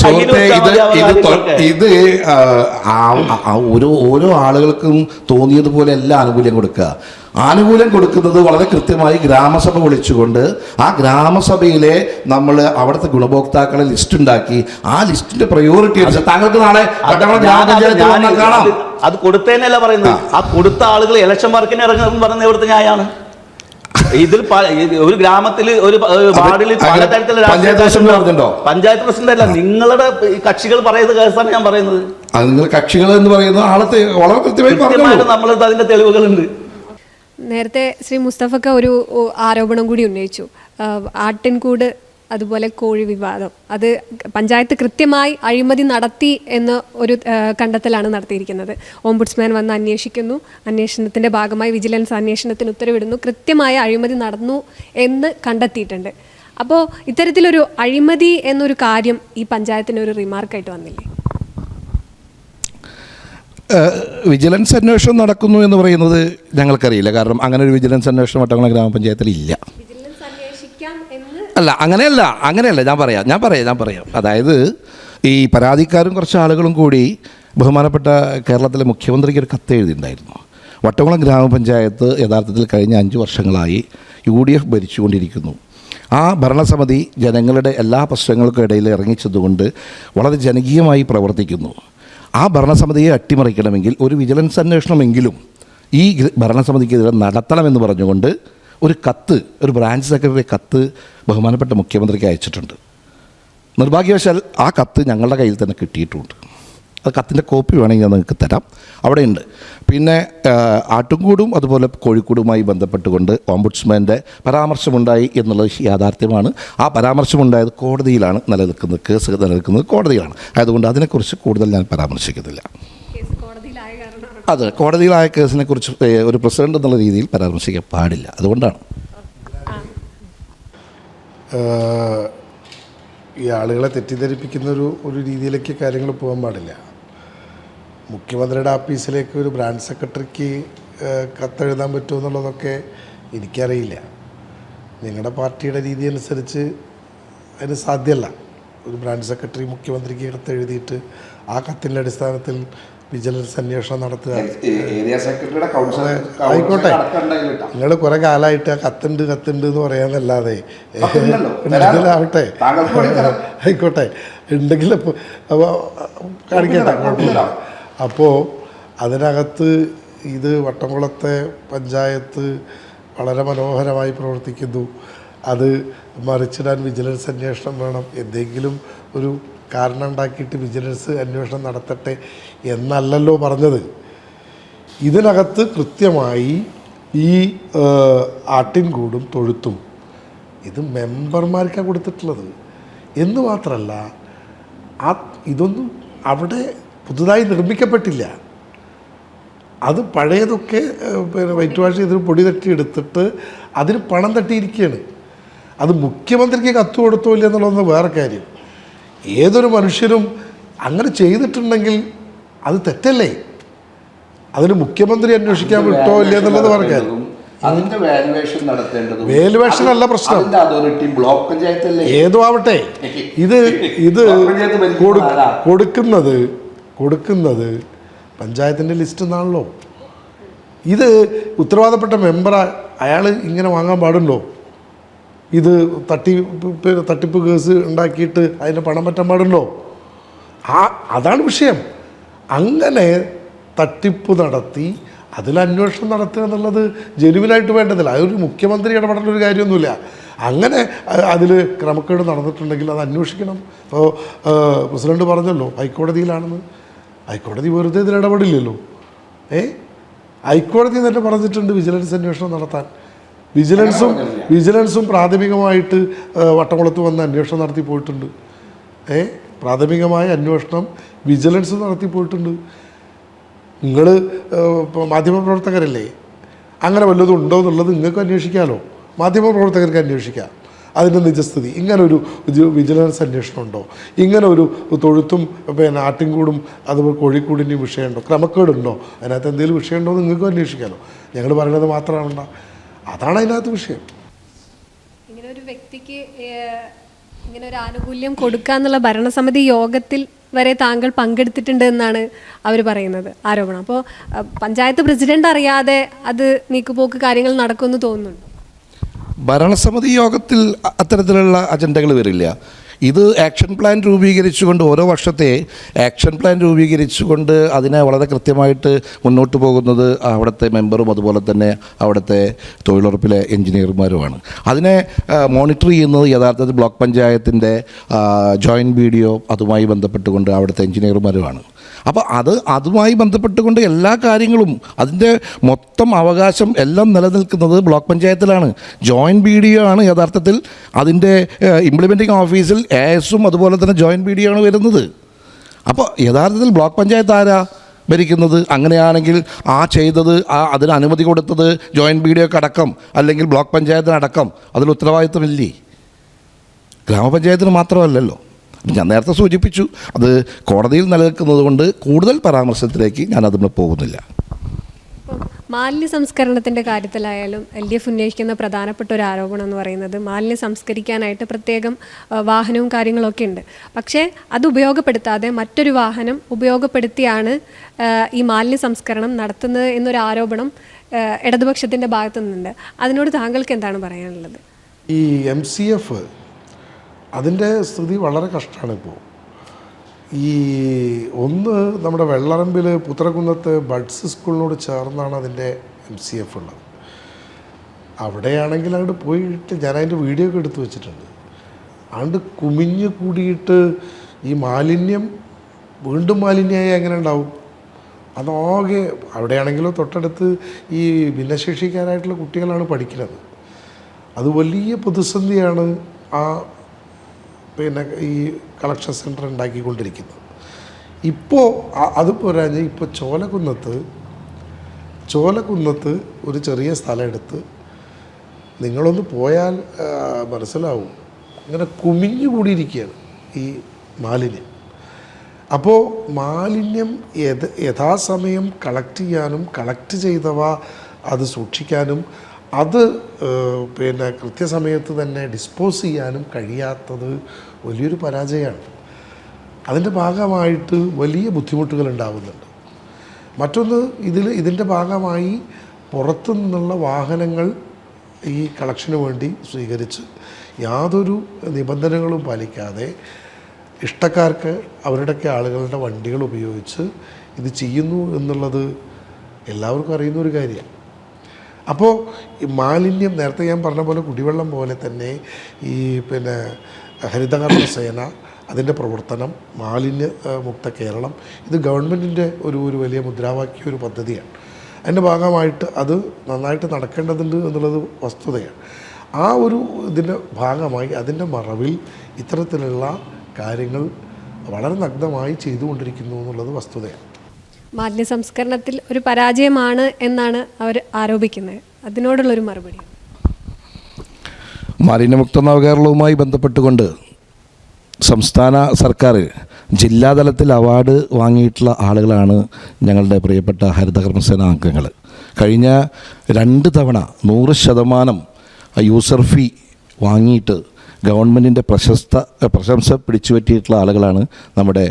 ഇത് ഓരോ ഓരോ ആളുകൾക്കും തോന്നിയതുപോലെ എല്ലാ ആനുകൂല്യം കൊടുക്കുക. ആനുകൂല്യം കൊടുക്കുന്നത് വളരെ കൃത്യമായി ഗ്രാമസഭ വിളിച്ചുകൊണ്ട് ആ ഗ്രാമസഭയിലെ നമ്മൾ അവിടുത്തെ ഗുണഭോക്താക്കളെ ലിസ്റ്റ് ഉണ്ടാക്കി ആ ലിസ്റ്റിന്റെ പ്രയോറിറ്റി താങ്കൾക്ക് നാളെ കാണാം. അത് കൊടുത്തേനല്ല കൊടുത്തതിനല്ല പറയുന്നത്? ആ. കൊടുത്ത ആളുകൾ ഇലക്ഷൻ വർക്കിന് ഇറങ്ങുന്ന പറയുന്നത് എവിടുത്തെ ന്യായമാണ് ഇതിൽ ഒരു ഗ്രാമത്തിൽ ഒരു വാർഡിൽ പലതരത്തിലുള്ള പഞ്ചായത്ത് പ്രസിഡന്റ് അല്ല. നിങ്ങളുടെ ഈ കക്ഷികൾ പറയുന്ന കേസാണ് ഞാൻ പറയുന്നത്. നിങ്ങൾ കക്ഷികൾ എന്ന് പറയുന്നത് ആളത്തെ വളരെ കൃത്യമായി നമ്മൾ അതിന്റെ തെളിവുകളുണ്ട്. നേരത്തെ ശ്രീ മുസ്തഫക്ക ഒരു ആരോപണം കൂടി ഉന്നയിച്ചു. ആട്ടിൻകൂട് അതുപോലെ കോഴി വിവാദം. അത് പഞ്ചായത്ത് കൃത്യമായി അഴിമതി നടത്തി എന്ന് ഒരു കണ്ടെത്തലാണ് നടത്തിയിരിക്കുന്നത്. ഓംബുഡ്സ്മാൻ വന്ന് അന്വേഷിക്കുന്നു. അന്വേഷണത്തിന്റെ ഭാഗമായി വിജിലൻസ് അന്വേഷണത്തിന് ഉത്തരവിടുന്നു. കൃത്യമായ അഴിമതി നടന്നു എന്ന് കണ്ടെത്തിയിട്ടുണ്ട്. അപ്പോൾ ഇത്തരത്തിലൊരു അഴിമതി എന്നൊരു കാര്യം ഈ പഞ്ചായത്തിന് ഒരു റിമാർക്കായിട്ട് വന്നില്ലേ? വിജിലൻസ് അന്വേഷണം നടക്കുന്നു എന്ന് പറയുന്നത് ഞങ്ങൾക്കറിയില്ല. കാരണം അങ്ങനെ ഒരു വിജിലൻസ് അന്വേഷണം വട്ടക്കുളം ഗ്രാമപഞ്ചായത്തിൽ ഇല്ല. അല്ല അങ്ങനെയല്ല അങ്ങനെയല്ല ഞാൻ പറയാം ഞാൻ പറയാം ഞാൻ പറയാം. അതായത് ഈ പരാതിക്കാരും കുറച്ച് ആളുകളും കൂടി ബഹുമാനപ്പെട്ട കേരളത്തിലെ മുഖ്യമന്ത്രിക്ക് ഒരു കത്ത് എഴുതിയിട്ടുണ്ടായിരുന്നു. വട്ടകുളം ഗ്രാമപഞ്ചായത്ത് യഥാർത്ഥത്തിൽ കഴിഞ്ഞ അഞ്ച് വർഷങ്ങളായി യു ഡി എഫ് ഭരിച്ചുകൊണ്ടിരിക്കുന്നു. ആ ഭരണസമിതി ജനങ്ങളുടെ എല്ലാ പ്രശ്നങ്ങൾക്കും ഇടയിൽ ഇറങ്ങിച്ചതുകൊണ്ട് വളരെ ജനകീയമായി പ്രവർത്തിക്കുന്നു. ആ ഭരണസമിതിയെ അട്ടിമറിക്കണമെങ്കിൽ ഒരു വിജിലൻസ് അന്വേഷണമെങ്കിലും ഈ ഭരണസമിതിക്കെതിരെ നടത്തണമെന്ന് പറഞ്ഞുകൊണ്ട് ഒരു കത്ത് ഒരു ബ്രാഞ്ച് സെക്രട്ടറി കത്ത് ബഹുമാനപ്പെട്ട മുഖ്യമന്ത്രിക്ക് അയച്ചിട്ടുണ്ട്. നിർഭാഗ്യവശാൽ ആ കത്ത് ഞങ്ങളുടെ കയ്യിൽ തന്നെ കിട്ടിയിട്ടുണ്ട്. അത് കത്തിന്റെ കോപ്പി വേണമെങ്കിൽ ഞാൻ നിങ്ങൾക്ക് തരാം. അവിടെയുണ്ട്. പിന്നെ ആ, ആട്ടുംകൂടും അതുപോലെ കോഴിക്കോടുമായി ബന്ധപ്പെട്ടുകൊണ്ട് ഓംബുഡ്സ്മാന്റെ പരാമർശമുണ്ടായി എന്നുള്ളത് യാഥാർത്ഥ്യമാണ്. ആ പരാമർശമുണ്ടായത് കോടതിയിലാണ് നിലനിൽക്കുന്നത്. കേസ് നിലനിൽക്കുന്നത് കോടതിയിലാണ്. അതുകൊണ്ട് അതിനെക്കുറിച്ച് കൂടുതൽ ഞാൻ പരാമർശിക്കുന്നില്ല. അത് കോടതിയിലായ കേസിനെ കുറിച്ച് ഒരു പ്രസിഡന്റ് എന്നുള്ള രീതിയിൽ പരാമർശിക്കാൻ പാടില്ല. അതുകൊണ്ടാണ്. ഈ ആളുകളെ തെറ്റിദ്ധരിപ്പിക്കുന്ന ഒരു ഒരു രീതിയിലേക്ക് കാര്യങ്ങൾ പോകാൻ പാടില്ല. മുഖ്യമന്ത്രിയുടെ ആഫീസിലേക്ക് ഒരു ബ്രാഞ്ച് സെക്രട്ടറിക്ക് കത്തെഴുതാൻ പറ്റുമോ എന്നുള്ളതൊക്കെ എനിക്കറിയില്ല. നിങ്ങളുടെ പാർട്ടിയുടെ രീതി അനുസരിച്ച് അതിന് സാധ്യമല്ല. ഒരു ബ്രാഞ്ച് സെക്രട്ടറി മുഖ്യമന്ത്രിക്ക് കത്തെഴുതിയിട്ട് ആ കത്തിന്റെ അടിസ്ഥാനത്തിൽ വിജിലൻസ് അന്വേഷണം നടത്തുക. ആയിക്കോട്ടെ. നിങ്ങൾ കുറെ കാലമായിട്ട് കത്തുണ്ട് കത്തുണ്ട് എന്ന് പറയാന്നല്ലാതെ. (laughs) ആവട്ടെ. (laughs) ആയിക്കോട്ടെ. ഉണ്ടെങ്കിൽ അപ്പോൾ കാണിക്കട്ടെ. കുഴപ്പമില്ല. അപ്പോൾ അതിനകത്ത് ഇത് വട്ടംകുളത്തെ പഞ്ചായത്ത് വളരെ മനോഹരമായി പ്രവർത്തിക്കുന്നു. അത് മറിച്ചിടാൻ വിജിലൻസ് അന്വേഷണം വേണം. എന്തെങ്കിലും ഒരു കാരണം ഉണ്ടാക്കിയിട്ട് വിജിലൻസ് അന്വേഷണം നടത്തട്ടെ എന്നല്ലല്ലോ പറഞ്ഞത്. ഇതിനകത്ത് കൃത്യമായി ഈ ആട്ടിൻകൂടും തൊഴുത്തും ഇത് മെമ്പർമാർക്കാണ് കൊടുത്തിട്ടുള്ളത്. എന്ന് മാത്രമല്ല ആ ഇതൊന്നും അവിടെ പുതുതായി നിർമ്മിക്കപ്പെട്ടില്ല. അത് പഴയതൊക്കെ പിന്നെ വൈറ്റ് വാഷ് ചെയ്തൊരു പൊടി തട്ടി എടുത്തിട്ട് അതിന് പണം തട്ടിയിരിക്കുകയാണ്. അത് മുഖ്യമന്ത്രിക്ക് കത്ത് കൊടുത്തോ ഇല്ല എന്നുള്ളതൊന്ന് വേറെ കാര്യം. ഏതൊരു മനുഷ്യരും അങ്ങനെ ചെയ്തിട്ടുണ്ടെങ്കിൽ അത് തെറ്റല്ലേ? അതിന് മുഖ്യമന്ത്രി അന്വേഷിക്കാൻ വിട്ടോ ഇല്ല എന്നുള്ളത് പറഞ്ഞാൽ? അതിന്റെ വാലുവേഷൻ നടത്തേണ്ടതും Valuation അല്ല പ്രശ്നം. അതോറിറ്റി ബ്ലോക്ക് പഞ്ചായത്തല്ലേ? ഏതോ ആവട്ടെ. ഇത് ഇത്? (laughs) കൊടുക്കുന്നത് കൊടുക്കുന്നത് പഞ്ചായത്തിന്റെ ലിസ്റ്റ് എന്നാണല്ലോ ഇത് ഉത്തരവാദപ്പെട്ട മെമ്പർ അയാൾ ഇങ്ങനെ വാങ്ങാൻ പാടുണ്ടോ? ഇത് തട്ടി തട്ടിപ്പ് കേസ് ഉണ്ടാക്കിയിട്ട് അതിന് പണം പറ്റാൻ പാടുണ്ടോ? ആ അതാണ് വിഷയം. അങ്ങനെ തട്ടിപ്പ് നടത്തി അതിൽ അന്വേഷണം നടത്തുക എന്നുള്ളത് ജനുവിനായിട്ട് വേണ്ടതില്ല. അതൊരു മുഖ്യമന്ത്രി ഇടപെടേണ്ട ഒരു കാര്യമൊന്നുമില്ല. അങ്ങനെ അതിൽ ക്രമക്കേട് നടന്നിട്ടുണ്ടെങ്കിൽ അത് അന്വേഷിക്കണം. ഇപ്പോൾ പ്രസിഡന്റ് പറഞ്ഞല്ലോ ഹൈക്കോടതിയിലാണെന്ന്. ഹൈക്കോടതി വെറുതെ ഇതിൽ ഇടപെടില്ലല്ലോ. ഏ? ഹൈക്കോടതി തന്നെ പറഞ്ഞിട്ടുണ്ട് വിജിലൻസ് അന്വേഷണം നടത്താൻ. വിജിലൻസും വിജിലൻസും പ്രാഥമികമായിട്ട് വട്ടംകുളത്ത് വന്ന് അന്വേഷണം നടത്തി പോയിട്ടുണ്ട്. ഏ? പ്രാഥമികമായ അന്വേഷണം വിജിലൻസ് നടത്തി പോയിട്ടുണ്ട്. നിങ്ങൾ മാധ്യമപ്രവർത്തകരല്ലേ? അങ്ങനെ വല്ലതും ഉണ്ടോ എന്നുള്ളത് നിങ്ങൾക്ക് അന്വേഷിക്കാമല്ലോ മാധ്യമപ്രവർത്തകർക്ക് അന്വേഷിക്കാം. അതിന്റെ നിജസ്ഥിതി. ഇങ്ങനൊരു വിജിലൻസ് അന്വേഷണം ഉണ്ടോ ഇങ്ങനെ ഒരു തൊഴുത്തും പിന്നെ ആട്ടിൻകൂടും അതുപോലെ കോഴിക്കൂടിന്റെയും വിഷയമുണ്ടോ? ക്രമക്കേടുണ്ടോ? അതിനകത്ത് എന്തെങ്കിലും വിഷയമുണ്ടോ എന്ന് നിങ്ങൾക്കും അന്വേഷിക്കാമല്ലോ ഞങ്ങൾ പറയുന്നത് മാത്രമാണ് അതാണ് അതിനകത്ത് വിഷയം. ഇങ്ങനെ ഒരു വ്യക്തിക്ക് ഇങ്ങനെ ഒരു ആനുകൂല്യം കൊടുക്കുക എന്നുള്ള ഭരണസമിതി യോഗത്തിൽ വരെ താങ്കൾ പങ്കെടുത്തിട്ടുണ്ട് എന്നാണ് അവർ പറയുന്നത് ആരോപണം. അപ്പോൾ പഞ്ചായത്ത് പ്രസിഡന്റ് അറിയാതെ അത് നീക്കുപോക്ക് കാര്യങ്ങൾ നടക്കുമെന്ന് തോന്നുന്നുണ്ട്. ഭരണസമിതി യോഗത്തിൽ അത്തരത്തിലുള്ള അജണ്ടകൾ വരില്ല. ഇത് ആക്ഷൻ പ്ലാൻ രൂപീകരിച്ചുകൊണ്ട് ഓരോ വർഷത്തെ ആക്ഷൻ പ്ലാൻ രൂപീകരിച്ചുകൊണ്ട് അതിനെ വളരെ കൃത്യമായിട്ട് മുന്നോട്ട് പോകുന്നത് അവിടുത്തെ മെമ്പറും അതുപോലെ തന്നെ അവിടുത്തെ തൊഴിലുറപ്പിലെ എഞ്ചിനീയർമാരുമാണ് അതിനെ മോണിറ്റർ ചെയ്യുന്നത് യഥാർത്ഥത്തിൽ ബ്ലോക്ക് പഞ്ചായത്തിന്റെ ജോയിന്റ് വീഡിയോ അതുമായി ബന്ധപ്പെട്ടുകൊണ്ട് അവിടുത്തെ എഞ്ചിനീയർമാരുമാണ് അപ്പോൾ അത് അതുമായി ബന്ധപ്പെട്ടുകൊണ്ട് എല്ലാ കാര്യങ്ങളും അതിന്റെ മൊത്തം അവകാശം എല്ലാം നിലനിൽക്കുന്നത് ബ്ലോക്ക് പഞ്ചായത്തിലാണ്. ജോയിന്റ് ബി ഡി ആണ് യഥാർത്ഥത്തിൽ അതിന്റെ ഇംപ്ലിമെന്റിംഗ് ഓഫീസിൽ എ എസും അതുപോലെ തന്നെ ജോയിന്റ് ബി ഡി ആണ് വരുന്നത്. അപ്പോൾ യഥാർത്ഥത്തിൽ ബ്ലോക്ക് പഞ്ചായത്ത് ആരാ ഭരിക്കുന്നത്? അങ്ങനെയാണെങ്കിൽ ആ ചെയ്തത് ആ അതിന് അനുമതി കൊടുത്തത് ജോയിന്റ് ബി ഡി ഒക്കെ അടക്കം അല്ലെങ്കിൽ ബ്ലോക്ക് പഞ്ചായത്തിനടക്കം അതിൽ ഉത്തരവാദിത്തമില്ലേ ഗ്രാമപഞ്ചായത്തിന് മാത്രമല്ലല്ലോ. ഞാൻ നേരത്തെ സൂചിപ്പിച്ചു അത് കോടതിയിൽ നിലനിൽക്കുന്നത് കൊണ്ട് കൂടുതൽ പരാമർശത്തിലേക്ക് ഞാൻ അതിന് പോകുന്നില്ല. മാലിന്യ സംസ്കരണത്തിന്റെ കാര്യത്തിലായാലും എൽ ഡി എഫ് ഉന്നയിക്കുന്ന പ്രധാനപ്പെട്ട ഒരു ആരോപണം എന്ന് പറയുന്നത് മാലിന്യം സംസ്കരിക്കാനായിട്ട് പ്രത്യേകം വാഹനവും കാര്യങ്ങളൊക്കെ ഉണ്ട്. പക്ഷേ അത് ഉപയോഗപ്പെടുത്താതെ മറ്റൊരു വാഹനം ഉപയോഗപ്പെടുത്തിയാണ് ഈ മാലിന്യ സംസ്കരണം നടത്തുന്നത് എന്നൊരു ആരോപണം ഇടതുപക്ഷത്തിന്റെ ഇടതുപക്ഷത്തിന്റെ ഭാഗത്തു നിന്നുണ്ട് അതിനോട് താങ്കൾക്ക് എന്താണ് പറയാനുള്ളത്? ഈ എം സി എഫ് അതിന്റെ സ്ഥിതി വളരെ കഷ്ടമാണ് ഇപ്പോൾ. ഈ ഒന്ന് നമ്മുടെ വെള്ളറമ്പിൽ പുത്രകുന്നത്ത് ബഡ്സ് സ്കൂളിനോട് ചേർന്നാണ് അതിന്റെ എം സി എഫ് ഉള്ളത്. അവിടെയാണെങ്കിൽ അങ്ങോട്ട് പോയിട്ട് ഞാൻ അതിന്റെ വീഡിയോ ഒക്കെ എടുത്തു വെച്ചിട്ടുണ്ട്. അതുകൊണ്ട് കുമിഞ്ഞ് കൂടിയിട്ട് ഈ മാലിന്യം വീണ്ടും മാലിന്യമായി എങ്ങനെ ഉണ്ടാവും? അതാകെ അവിടെയാണെങ്കിലോ തൊട്ടടുത്ത് ഈ ഭിന്നശേഷിക്കാരായിട്ടുള്ള കുട്ടികളാണ് പഠിക്കുന്നത്. അത് വലിയ പ്രതിസന്ധിയാണ് ആ പിന്നെ ഈ കളക്ഷൻ സെന്റർ ഉണ്ടാക്കിക്കൊണ്ടിരിക്കുന്നത് ഇപ്പോൾ അത് പോരാഞ്ഞ് ഇപ്പോൾ ചോലക്കുന്നത്ത് ചോലക്കുന്നത്ത് ഒരു ചെറിയ സ്ഥലം എടുത്ത് നിങ്ങളൊന്ന് പോയാൽ മനസ്സിലാവും. ഇങ്ങനെ കുമിഞ്ഞു കൂടിയിരിക്കുകയാണ് ഈ മാലിന്യം. അപ്പോൾ മാലിന്യം യഥ യഥാസമയം കളക്ട് ചെയ്യാനും കളക്ട് ചെയ്തവ അത് സൂക്ഷിക്കാനും അത് പിന്നെ കൃത്യസമയത്ത് തന്നെ ഡിസ്പോസ് ചെയ്യാനും കഴിയാത്തത് വലിയൊരു പരാജയമാണ്. അതിന്റെ ഭാഗമായിട്ട് വലിയ ബുദ്ധിമുട്ടുകൾ ഉണ്ടാകുന്നുണ്ട് മറ്റൊന്ന് ഇതിൽ ഇതിന്റെ ഭാഗമായി പുറത്തു നിന്നുള്ള വാഹനങ്ങൾ ഈ കളക്ഷന് വേണ്ടി സ്വീകരിച്ച് യാതൊരു നിബന്ധനകളും പാലിക്കാതെ ഇഷ്ടക്കാർക്ക് അവരുടെയൊക്കെ ആളുകളുടെ വണ്ടികൾ ഉപയോഗിച്ച് ഇത് ചെയ്യുന്നു എന്നുള്ളത് എല്ലാവർക്കും അറിയുന്ന ഒരു കാര്യമാണ്. അപ്പോൾ മാലിന്യം നേരത്തെ ഞാൻ പറഞ്ഞ പോലെ കുടിവെള്ളം പോലെ തന്നെ ഈ പിന്നെ ഹരിതകർമ്മ സേന അതിന്റെ പ്രവർത്തനം മാലിന്യ മുക്ത കേരളം ഇത് ഗവൺമെന്റിന്റെ ഒരു ഒരു വലിയ മുദ്രാവാക്യ ഒരു പദ്ധതിയാണ്. അതിന്റെ ഭാഗമായിട്ട് അത് നന്നായിട്ട് നടക്കേണ്ടതുണ്ട് എന്നുള്ളത് വസ്തുതയാണ്. ആ ഒരു ഇതിന്റെ ഭാഗമായി അതിന്റെ മറവിൽ ഇത്തരത്തിലുള്ള കാര്യങ്ങൾ വളരെ നഗ്നമായി ചെയ്തുകൊണ്ടിരിക്കുന്നു എന്നുള്ളത് വസ്തുതയാണ്. മാലിന്യ സംസ്കരണത്തിൽ ഒരു പരാജയമാണ് എന്നാണ് അവർ ആരോപിക്കുന്നത്. അതിനോടുള്ളൊരു മറുപടി. മാലിന്യമുക്ത നവകേരളവുമായി ബന്ധപ്പെട്ടുകൊണ്ട് സംസ്ഥാന സർക്കാർ ജില്ലാതലത്തിൽ അവാർഡ് വാങ്ങിയിട്ടുള്ള ആളുകളാണ് ഞങ്ങളുടെ പ്രിയപ്പെട്ട ഹരിതകർമ്മസേന അംഗങ്ങൾ. കഴിഞ്ഞ രണ്ട് തവണ നൂറ് ശതമാനം യൂസർ ഫീ വാങ്ങിയിട്ട് ഗവൺമെന്റിന്റെ പ്രശസ്ത പ്രശംസ പിടിച്ചുപറ്റിയിട്ടുള്ള ആളുകളാണ് നമ്മുടെ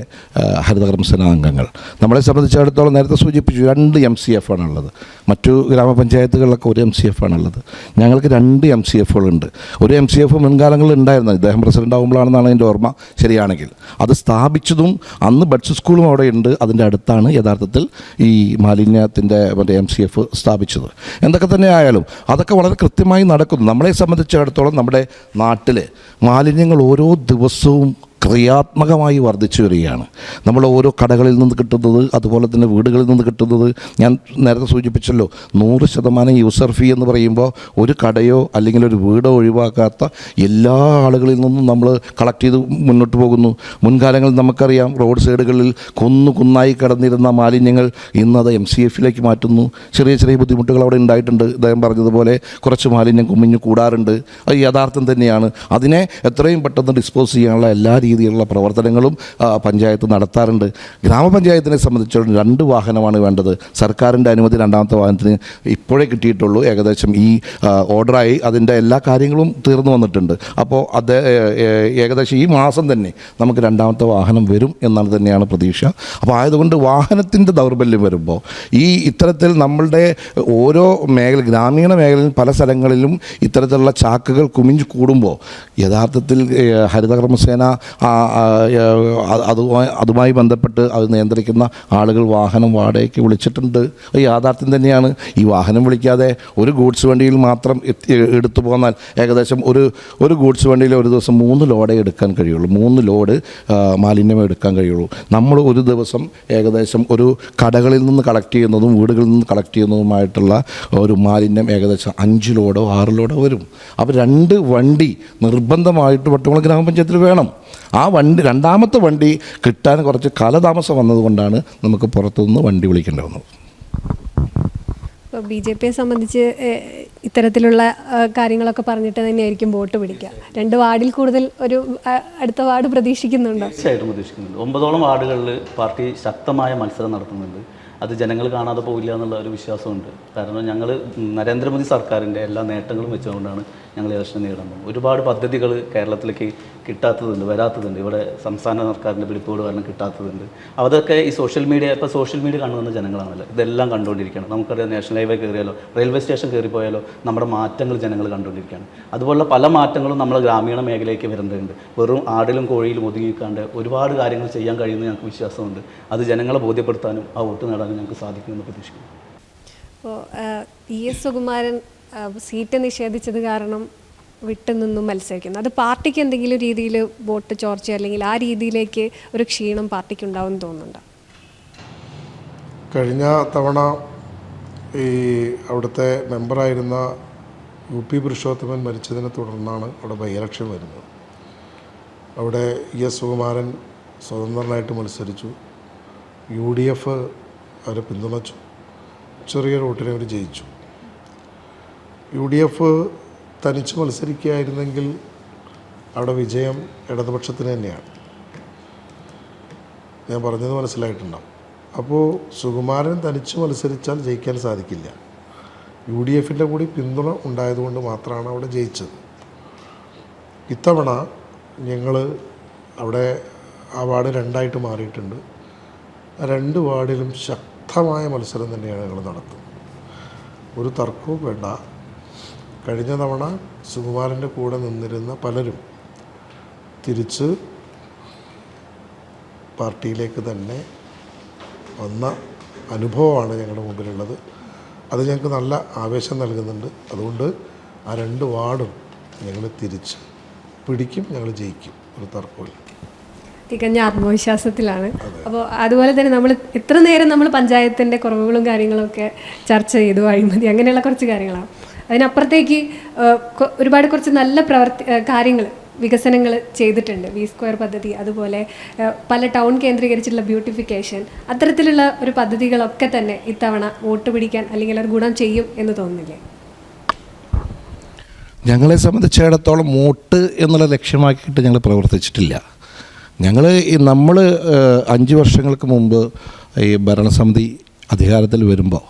ഹരിതകർമ്മസേന അംഗങ്ങൾ. നമ്മളെ സംബന്ധിച്ചിടത്തോളം നേരത്തെ സൂചിപ്പിച്ചു രണ്ട് എം സി എഫ് ആണുള്ളത്. മറ്റു ഗ്രാമപഞ്ചായത്തുകളിലൊക്കെ ഒരു എം സി എഫ് ആണുള്ളത്. ഞങ്ങൾക്ക് രണ്ട് എം സി എഫുകളുണ്ട് ഒരു എം സി എഫ് മുൻകാലങ്ങളിൽ ഉണ്ടായിരുന്നു. ഇദ്ദേഹം പ്രസിഡന്റ് ആകുമ്പോഴാണെന്നാണ് എന്റെ ഓർമ്മ ശരിയാണെങ്കിൽ. അത് സ്ഥാപിച്ചതും അന്ന് ബഡ്സ് സ്കൂളും അവിടെ ഉണ്ട്. അതിന്റെ അടുത്താണ് യഥാർത്ഥത്തിൽ ഈ മാലിന്യത്തിന്റെ മറ്റേ എം സി എഫ് സ്ഥാപിച്ചത്. എന്തൊക്കെ തന്നെ ആയാലും അതൊക്കെ വളരെ കൃത്യമായി നടക്കുന്നു. നമ്മളെ സംബന്ധിച്ചിടത്തോളം നമ്മുടെ നാട്ടിൽ മാലിന്യങ്ങൾ ഓരോ ദിവസവും ക്രിയാത്മകമായി വർദ്ധിച്ചു വരികയാണ്. നമ്മൾ ഓരോ കടകളിൽ നിന്ന് കിട്ടുന്നത് അതുപോലെ തന്നെ വീടുകളിൽ നിന്ന് കിട്ടുന്നത്. ഞാൻ നേരത്തെ സൂചിപ്പിച്ചല്ലോ നൂറ് ശതമാനം യൂസർ ഫീ എന്ന് പറയുമ്പോൾ ഒരു കടയോ അല്ലെങ്കിൽ ഒരു വീടോ ഒഴിവാക്കാത്ത എല്ലാ ആളുകളിൽ നിന്നും നമ്മൾ കളക്ട് ചെയ്ത് മുന്നോട്ട് പോകുന്നു. മുൻകാലങ്ങളിൽ നമുക്കറിയാം റോഡ് സൈഡുകളിൽ കുന്നു കുന്നായി കിടന്നിരുന്ന മാലിന്യങ്ങൾ ഇന്നത് എം സി എഫിലേക്ക് മാറ്റുന്നു. ചെറിയ ചെറിയ ബുദ്ധിമുട്ടുകൾ അവിടെ ഉണ്ടായിട്ടുണ്ട്. അദ്ദേഹം പറഞ്ഞതുപോലെ കുറച്ച് മാലിന്യം കുമിഞ്ഞു കൂടാറുണ്ട്. അത് യാഥാർത്ഥ്യം തന്നെയാണ്. അതിനെ എത്രയും പെട്ടെന്ന് ഡിസ്പോസ് ചെയ്യാനുള്ള എല്ലാ രീതിയിലുള്ള പ്രവർത്തനങ്ങളും പഞ്ചായത്ത് നടത്താറുണ്ട്. ഗ്രാമപഞ്ചായത്തിനെ സംബന്ധിച്ചിടത്തോളം രണ്ട് വാഹനമാണ് വേണ്ടത്. സർക്കാരിന്റെ അനുമതി രണ്ടാമത്തെ വാഹനത്തിന് ഇപ്പോഴേ കിട്ടിയിട്ടുള്ളൂ. ഏകദേശം ഈ ഓർഡറായി അതിന്റെ എല്ലാ കാര്യങ്ങളും തീർന്നു വന്നിട്ടുണ്ട്. അപ്പോൾ അത് ഏകദേശം ഈ മാസം തന്നെ നമുക്ക് രണ്ടാമത്തെ വാഹനം വരും എന്നാണ് തന്നെയാണ് പ്രതീക്ഷ. അപ്പോൾ ആയതുകൊണ്ട് വാഹനത്തിന്റെ ദൗർബല്യം വരുമ്പോൾ ഈ ഇത്തരത്തിൽ നമ്മളുടെ ഓരോ മേഖല ഗ്രാമീണ മേഖലയിൽ പല സ്ഥലങ്ങളിലും ഇത്തരത്തിലുള്ള ചാക്കുകൾ കുമിഞ്ഞു കൂടുമ്പോൾ യഥാർത്ഥത്തിൽ ഹരിതകർമ്മസേന അത് അതുമായി ബന്ധപ്പെട്ട് അത് നിയന്ത്രിക്കുന്ന ആളുകൾ വാഹനം വാടകയ്ക്ക് വിളിച്ചിട്ടുണ്ട്. യാഥാർത്ഥ്യം തന്നെയാണ്. ഈ വാഹനം വിളിക്കാതെ ഒരു ഗൂഡ്സ് വണ്ടിയിൽ മാത്രം എത്തി എടുത്തു പോന്നാൽ ഏകദേശം ഒരു ഒരു ഗൂഡ്സ് വണ്ടിയിൽ ഒരു ദിവസം മൂന്ന് ലോഡേ എടുക്കാൻ കഴിയുള്ളൂ. മൂന്ന് ലോഡ് മാലിന്യം എടുക്കാൻ കഴിയുള്ളൂ. നമ്മൾ ഒരു ദിവസം ഏകദേശം ഒരു കടകളിൽ നിന്ന് കളക്ട് ചെയ്യുന്നതും വീടുകളിൽ നിന്ന് കളക്ട് ചെയ്യുന്നതുമായിട്ടുള്ള ഒരു മാലിന്യം ഏകദേശം അഞ്ച് ലോഡോ ആറ് ലോഡോ വരും. അപ്പോൾ രണ്ട് വണ്ടി നിർബന്ധമായിട്ട് പട്ടുകുളം ഗ്രാമപഞ്ചായത്തിൽ വേണം. ആ വണ്ടി രണ്ടാമത്തെ വണ്ടി കിട്ടാൻ കുറച്ച് കാലതാമസം വന്നതുകൊണ്ടാണ് നമുക്ക് പുറത്തുനിന്ന് വണ്ടി വിളിക്കേണ്ടി വന്നത്. ഇപ്പോൾ ബി ജെ പിയെ സംബന്ധിച്ച് ഇത്തരത്തിലുള്ള കാര്യങ്ങളൊക്കെ പറഞ്ഞിട്ട് തന്നെയായിരിക്കും വോട്ട് പിടിക്കുക. രണ്ട് വാർഡിൽ കൂടുതൽ ഒരു അടുത്ത വാർഡ് പ്രതീക്ഷിക്കുന്നുണ്ടോ? തീർച്ചയായിട്ടും പ്രതീക്ഷിക്കുന്നുണ്ട്. ഒമ്പതോളം വാർഡുകളിൽ പാർട്ടി ശക്തമായ മത്സരം നടത്തുന്നുണ്ട്. അത് ജനങ്ങൾ കാണാതെ പോകില്ല എന്നുള്ള ഒരു വിശ്വാസമുണ്ട്. കാരണം ഞങ്ങൾ നരേന്ദ്രമോദി സർക്കാരിന്റെ എല്ലാ നേട്ടങ്ങളും വെച്ചുകൊണ്ടാണ് ഞങ്ങൾ ഇലക്ഷൻ നേടുന്നത് ഒരുപാട് പദ്ധതികൾ കേരളത്തിലേക്ക് കിട്ടാത്തതുണ്ട് വരാത്തതുണ്ട്. ഇവിടെ സംസ്ഥാന സർക്കാരിന്റെ പിടിപ്പോട് കാരണം കിട്ടാത്തതുണ്ട്. അതൊക്കെ ഈ സോഷ്യൽ മീഡിയ ഇപ്പോൾ സോഷ്യൽ മീഡിയ കാണുന്ന ജനങ്ങളാണല്ലോ. ഇതെല്ലാം കണ്ടുകൊണ്ടിരിക്കുകയാണ്. നമുക്കറിയാം നാഷണൽ ഹൈവേ കയറിയാലോ റെയിൽവേ സ്റ്റേഷൻ കയറിപ്പോയാലോ നമ്മുടെ മാറ്റങ്ങൾ ജനങ്ങൾ കണ്ടുകൊണ്ടിരിക്കുകയാണ്. അതുപോലുള്ള പല മാറ്റങ്ങളും നമ്മൾ ഗ്രാമീണ മേഖലയിലേക്ക് വരുന്നുണ്ട്. വെറും ആടിലും കോഴിയിലും ഒതുങ്ങിക്കാണ്ട് ഒരുപാട് കാര്യങ്ങൾ ചെയ്യാൻ കഴിയുമെന്ന് ഞങ്ങൾക്ക് വിശ്വാസമുണ്ട്. അത് ജനങ്ങളെ ബോധ്യപ്പെടുത്താനും ആ വോട്ട് നേടാനും ഞങ്ങൾക്ക് സാധിക്കുമെന്ന് പ്രതീക്ഷിക്കുന്നു. അപ്പോൾ ഇ എസ് സുകുമാരൻ സീറ്റ് നിഷേധിച്ചത് കാരണം വിട്ടുനിന്നും മത്സരിക്കുന്നു അത് പാർട്ടിക്ക് എന്തെങ്കിലും രീതിയിൽ വോട്ട് ചോർച്ച അല്ലെങ്കിൽ ആ രീതിയിലേക്ക് ഒരു ക്ഷീണം പാർട്ടിക്ക് ഉണ്ടാവും തോന്നുന്നുണ്ടോ? കഴിഞ്ഞ തവണ ഈ അവിടുത്തെ മെമ്പറായിരുന്ന യു പി പുരുഷോത്തമൻ മരിച്ചതിനെ തുടർന്നാണ് അവിടെ ബൈലക്ഷൻ വരുന്നത്. അവിടെ ഇ എസ് സുകുമാരൻ സ്വതന്ത്രനായിട്ട് മത്സരിച്ചു. യു ഡി എഫ് അവരെ പിന്തുണച്ചു. ചെറിയ വോട്ടിനെ അവർ ജയിച്ചു. യു ഡി എഫ് തനിച്ച് മത്സരിക്കുകയായിരുന്നെങ്കിൽ അവിടെ വിജയം ഇടതുപക്ഷത്തിന് തന്നെയാണ്. ഞാൻ പറഞ്ഞത് മനസ്സിലായിട്ടുണ്ടാവും. അപ്പോൾ സുകുമാരൻ തനിച്ച് മത്സരിച്ചാൽ ജയിക്കാൻ സാധിക്കില്ല. യു ഡി എഫിന്റെ കൂടി പിന്തുണ ഉണ്ടായതുകൊണ്ട് മാത്രമാണ് അവിടെ ജയിച്ചത്. ഇത്തവണ ഞങ്ങൾ അവിടെ ആ വാർഡ് രണ്ടായിട്ട് മാറിയിട്ടുണ്ട്. രണ്ട് വാർഡിലും ശക്തമായ മത്സരം തന്നെയാണ് ഞങ്ങൾ നടത്തുന്നത്. ഒരു തർക്കവും വേണ്ട. കഴിഞ്ഞ തവണ സുകുമാരന്റെ കൂടെ നിന്നിരുന്ന പലരും തിരിച്ച് പാർട്ടിയിലേക്ക് തന്നെ വന്ന അനുഭവമാണ് ഞങ്ങളുടെ മുമ്പിലുള്ളത്. അത് ഞങ്ങൾക്ക് നല്ല ആവേശം നൽകുന്നുണ്ട്. അതുകൊണ്ട് ആ രണ്ട് വാർഡും ഞങ്ങൾ തിരിച്ച് പിടിക്കും ഞങ്ങൾ ജയിക്കും. ഒരു തർക്കമില്ല തികഞ്ഞ ആത്മവിശ്വാസത്തിലാണ്. അപ്പോൾ അതുപോലെ തന്നെ നമ്മൾ എത്ര നേരം നമ്മൾ പഞ്ചായത്തിന്റെ കുറവുകളും കാര്യങ്ങളൊക്കെ ചർച്ച ചെയ്തു അഴിമതി അങ്ങനെയുള്ള കുറച്ച് കാര്യങ്ങളാണ്. അതിനപ്പുറത്തേക്ക് ഒരുപാട് കുറച്ച് നല്ല പ്രവർത്തി കാര്യങ്ങൾ വികസനങ്ങൾ ചെയ്തിട്ടുണ്ട്. വി സ്ക്വയർ പദ്ധതി അതുപോലെ പല ടൗൺ കേന്ദ്രീകരിച്ചിട്ടുള്ള ബ്യൂട്ടിഫിക്കേഷൻ അത്തരത്തിലുള്ള ഒരു പദ്ധതികളൊക്കെ തന്നെ ഇത്തവണ വോട്ട് പിടിക്കാൻ അല്ലെങ്കിൽ ഒരു ഗുണം ചെയ്യും എന്ന് തോന്നുന്നില്ലേ? ഞങ്ങളെ സംബന്ധിച്ചിടത്തോളം വോട്ട് എന്നുള്ള ലക്ഷ്യമാക്കിയിട്ട് ഞങ്ങൾ പ്രവർത്തിച്ചിട്ടില്ല. ഞങ്ങൾ ഈ നമ്മൾ അഞ്ച് വർഷങ്ങൾക്ക് മുമ്പ് ഈ ഭരണസമിതി അധികാരത്തിൽ വരുമ്പോൾ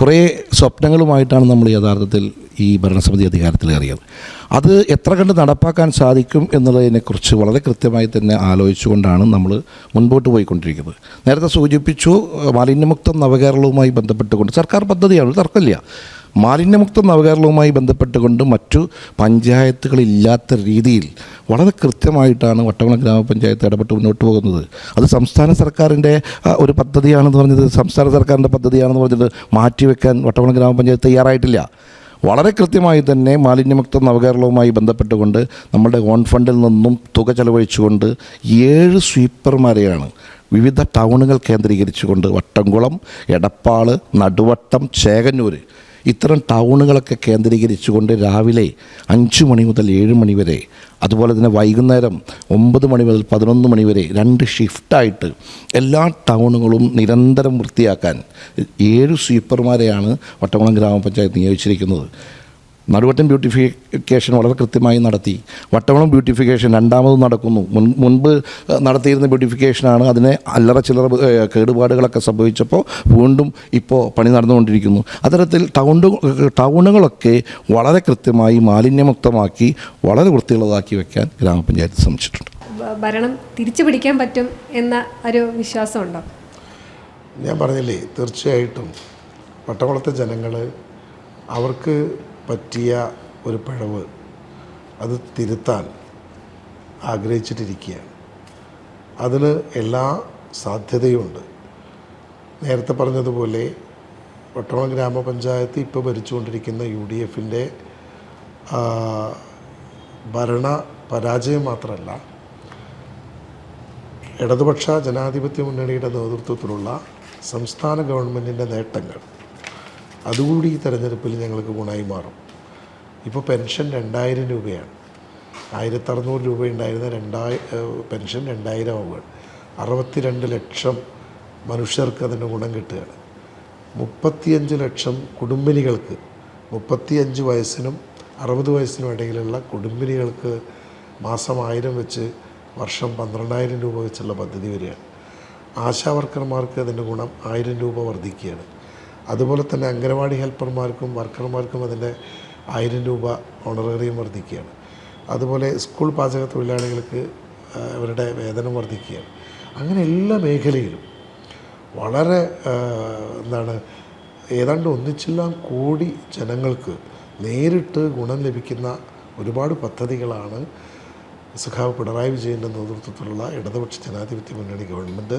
കുറേ സ്വപ്നങ്ങളുമായിട്ടാണ് നമ്മൾ യഥാർത്ഥത്തിൽ ഈ ഭരണസമിതി അധികാരത്തിലേറിയത് അത് എത്ര കണ്ട് നടപ്പാക്കാൻ സാധിക്കും എന്നുള്ളതിനെക്കുറിച്ച് വളരെ കൃത്യമായി തന്നെ ആലോചിച്ചുകൊണ്ടാണ് നമ്മൾ മുൻപോട്ട് പോയിക്കൊണ്ടിരിക്കുന്നത്. നേരത്തെ സൂചിപ്പിച്ചു മാലിന്യമുക്തം നവകേരളവുമായി ബന്ധപ്പെട്ടുകൊണ്ട് സർക്കാർ പദ്ധതിയാണ്? തർക്കമില്ല. മാലിന്യമുക്ത നവകേരളവുമായി ബന്ധപ്പെട്ടുകൊണ്ട് മറ്റു പഞ്ചായത്തുകളില്ലാത്ത രീതിയിൽ വളരെ കൃത്യമായിട്ടാണ് വട്ടവള ഗ്രാമപഞ്ചായത്ത് ഇടപെട്ട് മുന്നോട്ട് പോകുന്നത്. അത് സംസ്ഥാന സർക്കാരിന്റെ ഒരു പദ്ധതിയാണെന്ന് പറഞ്ഞത് സംസ്ഥാന സർക്കാരിന്റെ പദ്ധതിയാണെന്ന് പറഞ്ഞത് മാറ്റിവെക്കാൻ വട്ടവള ഗ്രാമപഞ്ചായത്ത് തയ്യാറായിട്ടില്ല. വളരെ കൃത്യമായി തന്നെ മാലിന്യമുക്ത നവകേരളവുമായി ബന്ധപ്പെട്ടുകൊണ്ട് നമ്മുടെ ഓൺ ഫണ്ടിൽ നിന്നും തുക ചെലവഴിച്ചുകൊണ്ട് ഏഴ് സ്വീപ്പർമാരെയാണ് വിവിധ ടൗണുകൾ കേന്ദ്രീകരിച്ചുകൊണ്ട് വട്ടംകുളം എടപ്പാൾ നടുവട്ടം ചേകന്നൂർ ഇത്തരം ടൗണുകളൊക്കെ കേന്ദ്രീകരിച്ചുകൊണ്ട് രാവിലെ അഞ്ച് മണി മുതൽ ഏഴ് മണി വരെ അതുപോലെ തന്നെ വൈകുന്നേരം ഒമ്പത് മണി മുതൽ പതിനൊന്ന് മണി വരെ രണ്ട് ഷിഫ്റ്റായിട്ട് എല്ലാ ടൗണുകളും നിരന്തരം വൃത്തിയാക്കാൻ ഏഴ് സ്വീപ്പർമാരെയാണ് വട്ടകുളം ഗ്രാമപഞ്ചായത്ത് നിയോഗിച്ചിരിക്കുന്നത്. നടുവട്ടം ബ്യൂട്ടിഫിക്കേഷൻ വളരെ കൃത്യമായി നടത്തി. വട്ടവളം ബ്യൂട്ടിഫിക്കേഷൻ രണ്ടാമത് നടക്കുന്നു. മുൻ മുൻപ് നടത്തിയിരുന്ന ബ്യൂട്ടിഫിക്കേഷനാണ് അതിനെ അല്ലറ ചില്ലറ കേടുപാടുകളൊക്കെ സംഭവിച്ചപ്പോൾ വീണ്ടും ഇപ്പോൾ പണി നടന്നുകൊണ്ടിരിക്കുന്നു. അത്തരത്തിൽ ടൗൺ ടൗണുകളൊക്കെ വളരെ കൃത്യമായി മാലിന്യമുക്തമാക്കി വളരെ വൃത്തിയുള്ളതാക്കി വെക്കാൻ ഗ്രാമപഞ്ചായത്ത് ശ്രമിച്ചിട്ടുണ്ട്. ഭരണം തിരിച്ചു പിടിക്കാൻ പറ്റും എന്ന ഒരു വിശ്വാസമുണ്ടോ? ഞാൻ പറഞ്ഞില്ലേ തീർച്ചയായിട്ടും വട്ടകുളത്തെ ജനങ്ങൾ അവർക്ക് പറ്റിയ ഒരു പിഴവ്. അത് തിരുത്താൻ ആഗ്രഹിച്ചിട്ടിരിക്കുകയാണ്. അതിന് എല്ലാ സാധ്യതയുമുണ്ട്. നേരത്തെ പറഞ്ഞതുപോലെ വട്ടകുളം ഗ്രാമപഞ്ചായത്ത് ഇപ്പോൾ ഭരിച്ചുകൊണ്ടിരിക്കുന്ന യു ഡി എഫിന്റെ ഭരണ പരാജയം മാത്രമല്ല ഇടതുപക്ഷ ജനാധിപത്യ മുന്നണിയുടെ നേതൃത്വത്തിലുള്ള സംസ്ഥാന ഗവൺമെന്റിന്റെ നേട്ടങ്ങൾ അതുകൂടി ഈ തെരഞ്ഞെടുപ്പിൽ ഞങ്ങൾക്ക് ഗുണമായി മാറും. ഇപ്പോൾ പെൻഷൻ രണ്ടായിരം രൂപയാണ്. ആയിരത്തി അറുന്നൂറ് രൂപ ഉണ്ടായിരുന്ന രണ്ടായി പെൻഷൻ രണ്ടായിരം ആവുകയാണ്. അറുപത്തിരണ്ട് ലക്ഷം മനുഷ്യർക്ക് അതിന്റെ ഗുണം കിട്ടുകയാണ്. മുപ്പത്തിയഞ്ച് ലക്ഷം കുടുംബിനികൾക്ക് മുപ്പത്തിയഞ്ച് വയസ്സിനും അറുപത് വയസ്സിനും ഇടയിലുള്ള കുടുംബിനികൾക്ക് മാസം ആയിരം വെച്ച് വർഷം പന്ത്രണ്ടായിരം രൂപ വെച്ചുള്ള പദ്ധതി വരികയാണ്. ആശാവർക്കർമാർക്ക് അതിന്റെ ഗുണം ആയിരം രൂപ വർദ്ധിക്കുകയാണ്. അതുപോലെ തന്നെ അംഗനവാടി ഹെൽപ്പർമാർക്കും വർക്കർമാർക്കും അതിന്റെ ആയിരം രൂപ ഓണറേറിയം വർദ്ധിക്കുകയാണ്. അതുപോലെ സ്കൂൾ പാചക തൊഴിലാളികൾക്ക് അവരുടെ വേതനം വർദ്ധിക്കുകയാണ്. അങ്ങനെ എല്ലാ മേഖലയിലും വളരെ എന്താണ് ഏതാണ്ട് ഒന്നിച്ചെല്ലാം കൂടി ജനങ്ങൾക്ക് നേരിട്ട് ഗുണം ലഭിക്കുന്ന ഒരുപാട് പദ്ധതികളാണ് സഖാവ് പിണറായി വിജയന്റെ നേതൃത്വത്തിലുള്ള ഇടതുപക്ഷ ജനാധിപത്യ മുന്നണി ഗവൺമെന്റ്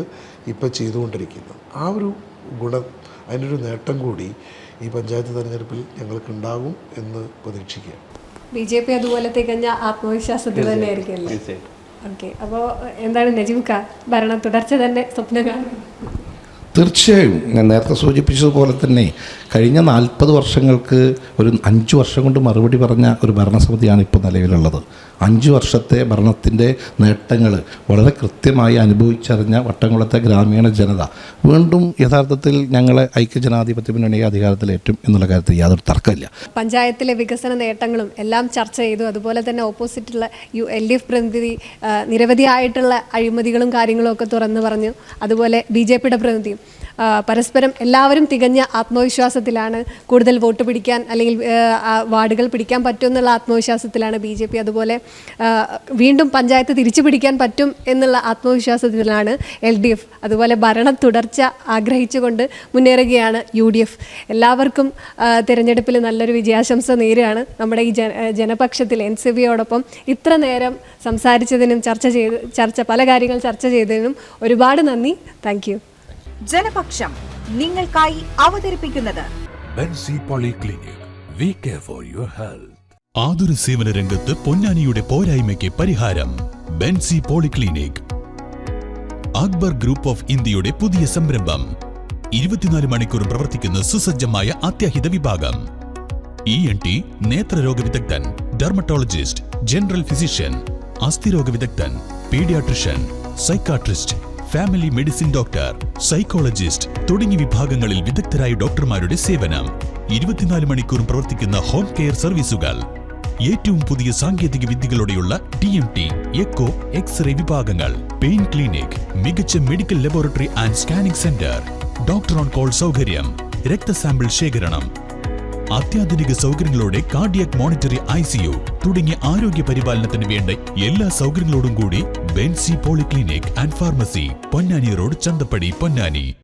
ഇപ്പോൾ ചെയ്തുകൊണ്ടിരിക്കുന്നത്. ആ ഒരു ഗുണം അതിനൊരു നേട്ടം കൂടി ഈ പഞ്ചായത്ത് തെരഞ്ഞെടുപ്പിൽ ഞങ്ങൾക്കുണ്ടാകും എന്ന് പ്രതീക്ഷിക്കുകയാണ് ബി ജെ പി അതുപോലെ തികഞ്ഞ ആത്മവിശ്വാസത്തിൽ തന്നെയായിരിക്കും ഓക്കെ. അപ്പോൾ എന്താണ് നജീബ് ഭരണ തുടർച്ച തന്നെ സ്വപ്നം തീർച്ചയായും. ഞാൻ നേരത്തെ സൂചിപ്പിച്ചതുപോലെ തന്നെ കഴിഞ്ഞ നാൽപ്പത് വർഷങ്ങൾക്ക് ഒരു അഞ്ച് വർഷം കൊണ്ട് മറുപടി പറഞ്ഞ ഒരു ഭരണസമിതിയാണ് ഇപ്പോൾ നിലവിലുള്ളത്. അഞ്ച് വർഷത്തെ ഭരണത്തിന്റെ നേട്ടങ്ങൾ വളരെ കൃത്യമായി അനുഭവിച്ചറിഞ്ഞ വട്ടംകുളത്തെ ഗ്രാമീണ ജനത വീണ്ടും യഥാർത്ഥത്തിൽ ഞങ്ങളെ ഐക്യജനാധിപത്യ മുന്നണിയെ അധികാരത്തിലേറ്റും എന്നുള്ള കാര്യത്തിൽ യാതൊരു തർക്കമില്ല. പഞ്ചായത്തിലെ വികസന നേട്ടങ്ങളും എല്ലാം ചർച്ച ചെയ്തു. അതുപോലെ തന്നെ ഓപ്പോസിറ്റുള്ള യു എൽ ഡി എഫ് പ്രതിനിധി നിരവധിയായിട്ടുള്ള അഴിമതികളും കാര്യങ്ങളും ഒക്കെ തുറന്നു പറഞ്ഞു. അതുപോലെ ബി ജെ പിയുടെ പ്രതിനിധിയും. പരസ്പരം എല്ലാവരും തികഞ്ഞ ആത്മവിശ്വാസത്തിലാണ് കൂടുതൽ വോട്ട് പിടിക്കാൻ അല്ലെങ്കിൽ വാർഡുകൾ പിടിക്കാൻ പറ്റും എന്നുള്ള ആത്മവിശ്വാസത്തിലാണ് ബി ജെ പി. അതുപോലെ വീണ്ടും പഞ്ചായത്ത് തിരിച്ചു പിടിക്കാൻ പറ്റും എന്നുള്ള ആത്മവിശ്വാസത്തിലാണ് എൽ ഡി എഫ്. അതുപോലെ ഭരണ തുടർച്ച ആഗ്രഹിച്ചുകൊണ്ട് മുന്നേറുകയാണ് യു ഡി എഫ്. എല്ലാവർക്കും തിരഞ്ഞെടുപ്പിൽ നല്ലൊരു വിജയാശംസ നേരുകയാണ് നമ്മുടെ ഈ ജനപക്ഷത്തിൽ എൻ സി ബിയോടൊപ്പം ഇത്ര നേരം സംസാരിച്ചതിനും ചർച്ച ചെയ്ത് ചർച്ച പല കാര്യങ്ങൾ ചർച്ച ചെയ്തതിനും ഒരുപാട് നന്ദി. താങ്ക് ജനപക്ഷം നിങ്ങൾക്കായി അവതരിപ്പിക്കുന്നത് Benzy care for your health ആതുര സേവന രംഗത്ത് പൊന്നാനിയുടെ പോരായ്മയ്ക്ക് പരിഹാരം Benzy polyclinic. Akbar group of ഇന്ത്യയുടെ പുതിയ സംരംഭം. ഇരുപത്തിനാല് മണിക്കൂർ പ്രവർത്തിക്കുന്ന സുസജ്ജമായ അത്യാഹിത വിഭാഗം. ഇ എൻ ടി നേത്രരോഗ വിദഗ്ധൻ ഡെർമറ്റോളജിസ്റ്റ് ജനറൽ ഫിസിഷ്യൻ അസ്ഥിരോഗ വിദഗ്ധൻ paediatrician psychiatrist family medicine doctor psychologist തുടങ്ങിയ വിഭാഗങ്ങളിൽ വിദഗ്ധരായ ഡോക്ടർമാരുടെ സേവനം. ഇരുപത്തിനാല് മണിക്കൂറും പ്രവർത്തിക്കുന്ന ഹോം കെയർ സർവീസുകൾ ഏറ്റവും പുതിയ സാങ്കേതിക വിദ്യകളോടെയുള്ള T M T echo x ray വിഭാഗങ്ങൾ. പെയിൻ ക്ലിനിക് മികച്ച medical laboratory and scanning centre doctor on call സൗകര്യം. രക്തസാമ്പിൾ ശേഖരണം. അത്യാധുനിക സൗകര്യങ്ങളോടെ കാർഡിയക് മോണിറ്ററി ഐ തുടങ്ങിയ ആരോഗ്യ പരിപാലനത്തിന് വേണ്ട എല്ലാ സൗകര്യങ്ങളോടും കൂടി Benzy polyclinic and pharmacy Ponnani road Chanthappadi Ponnani.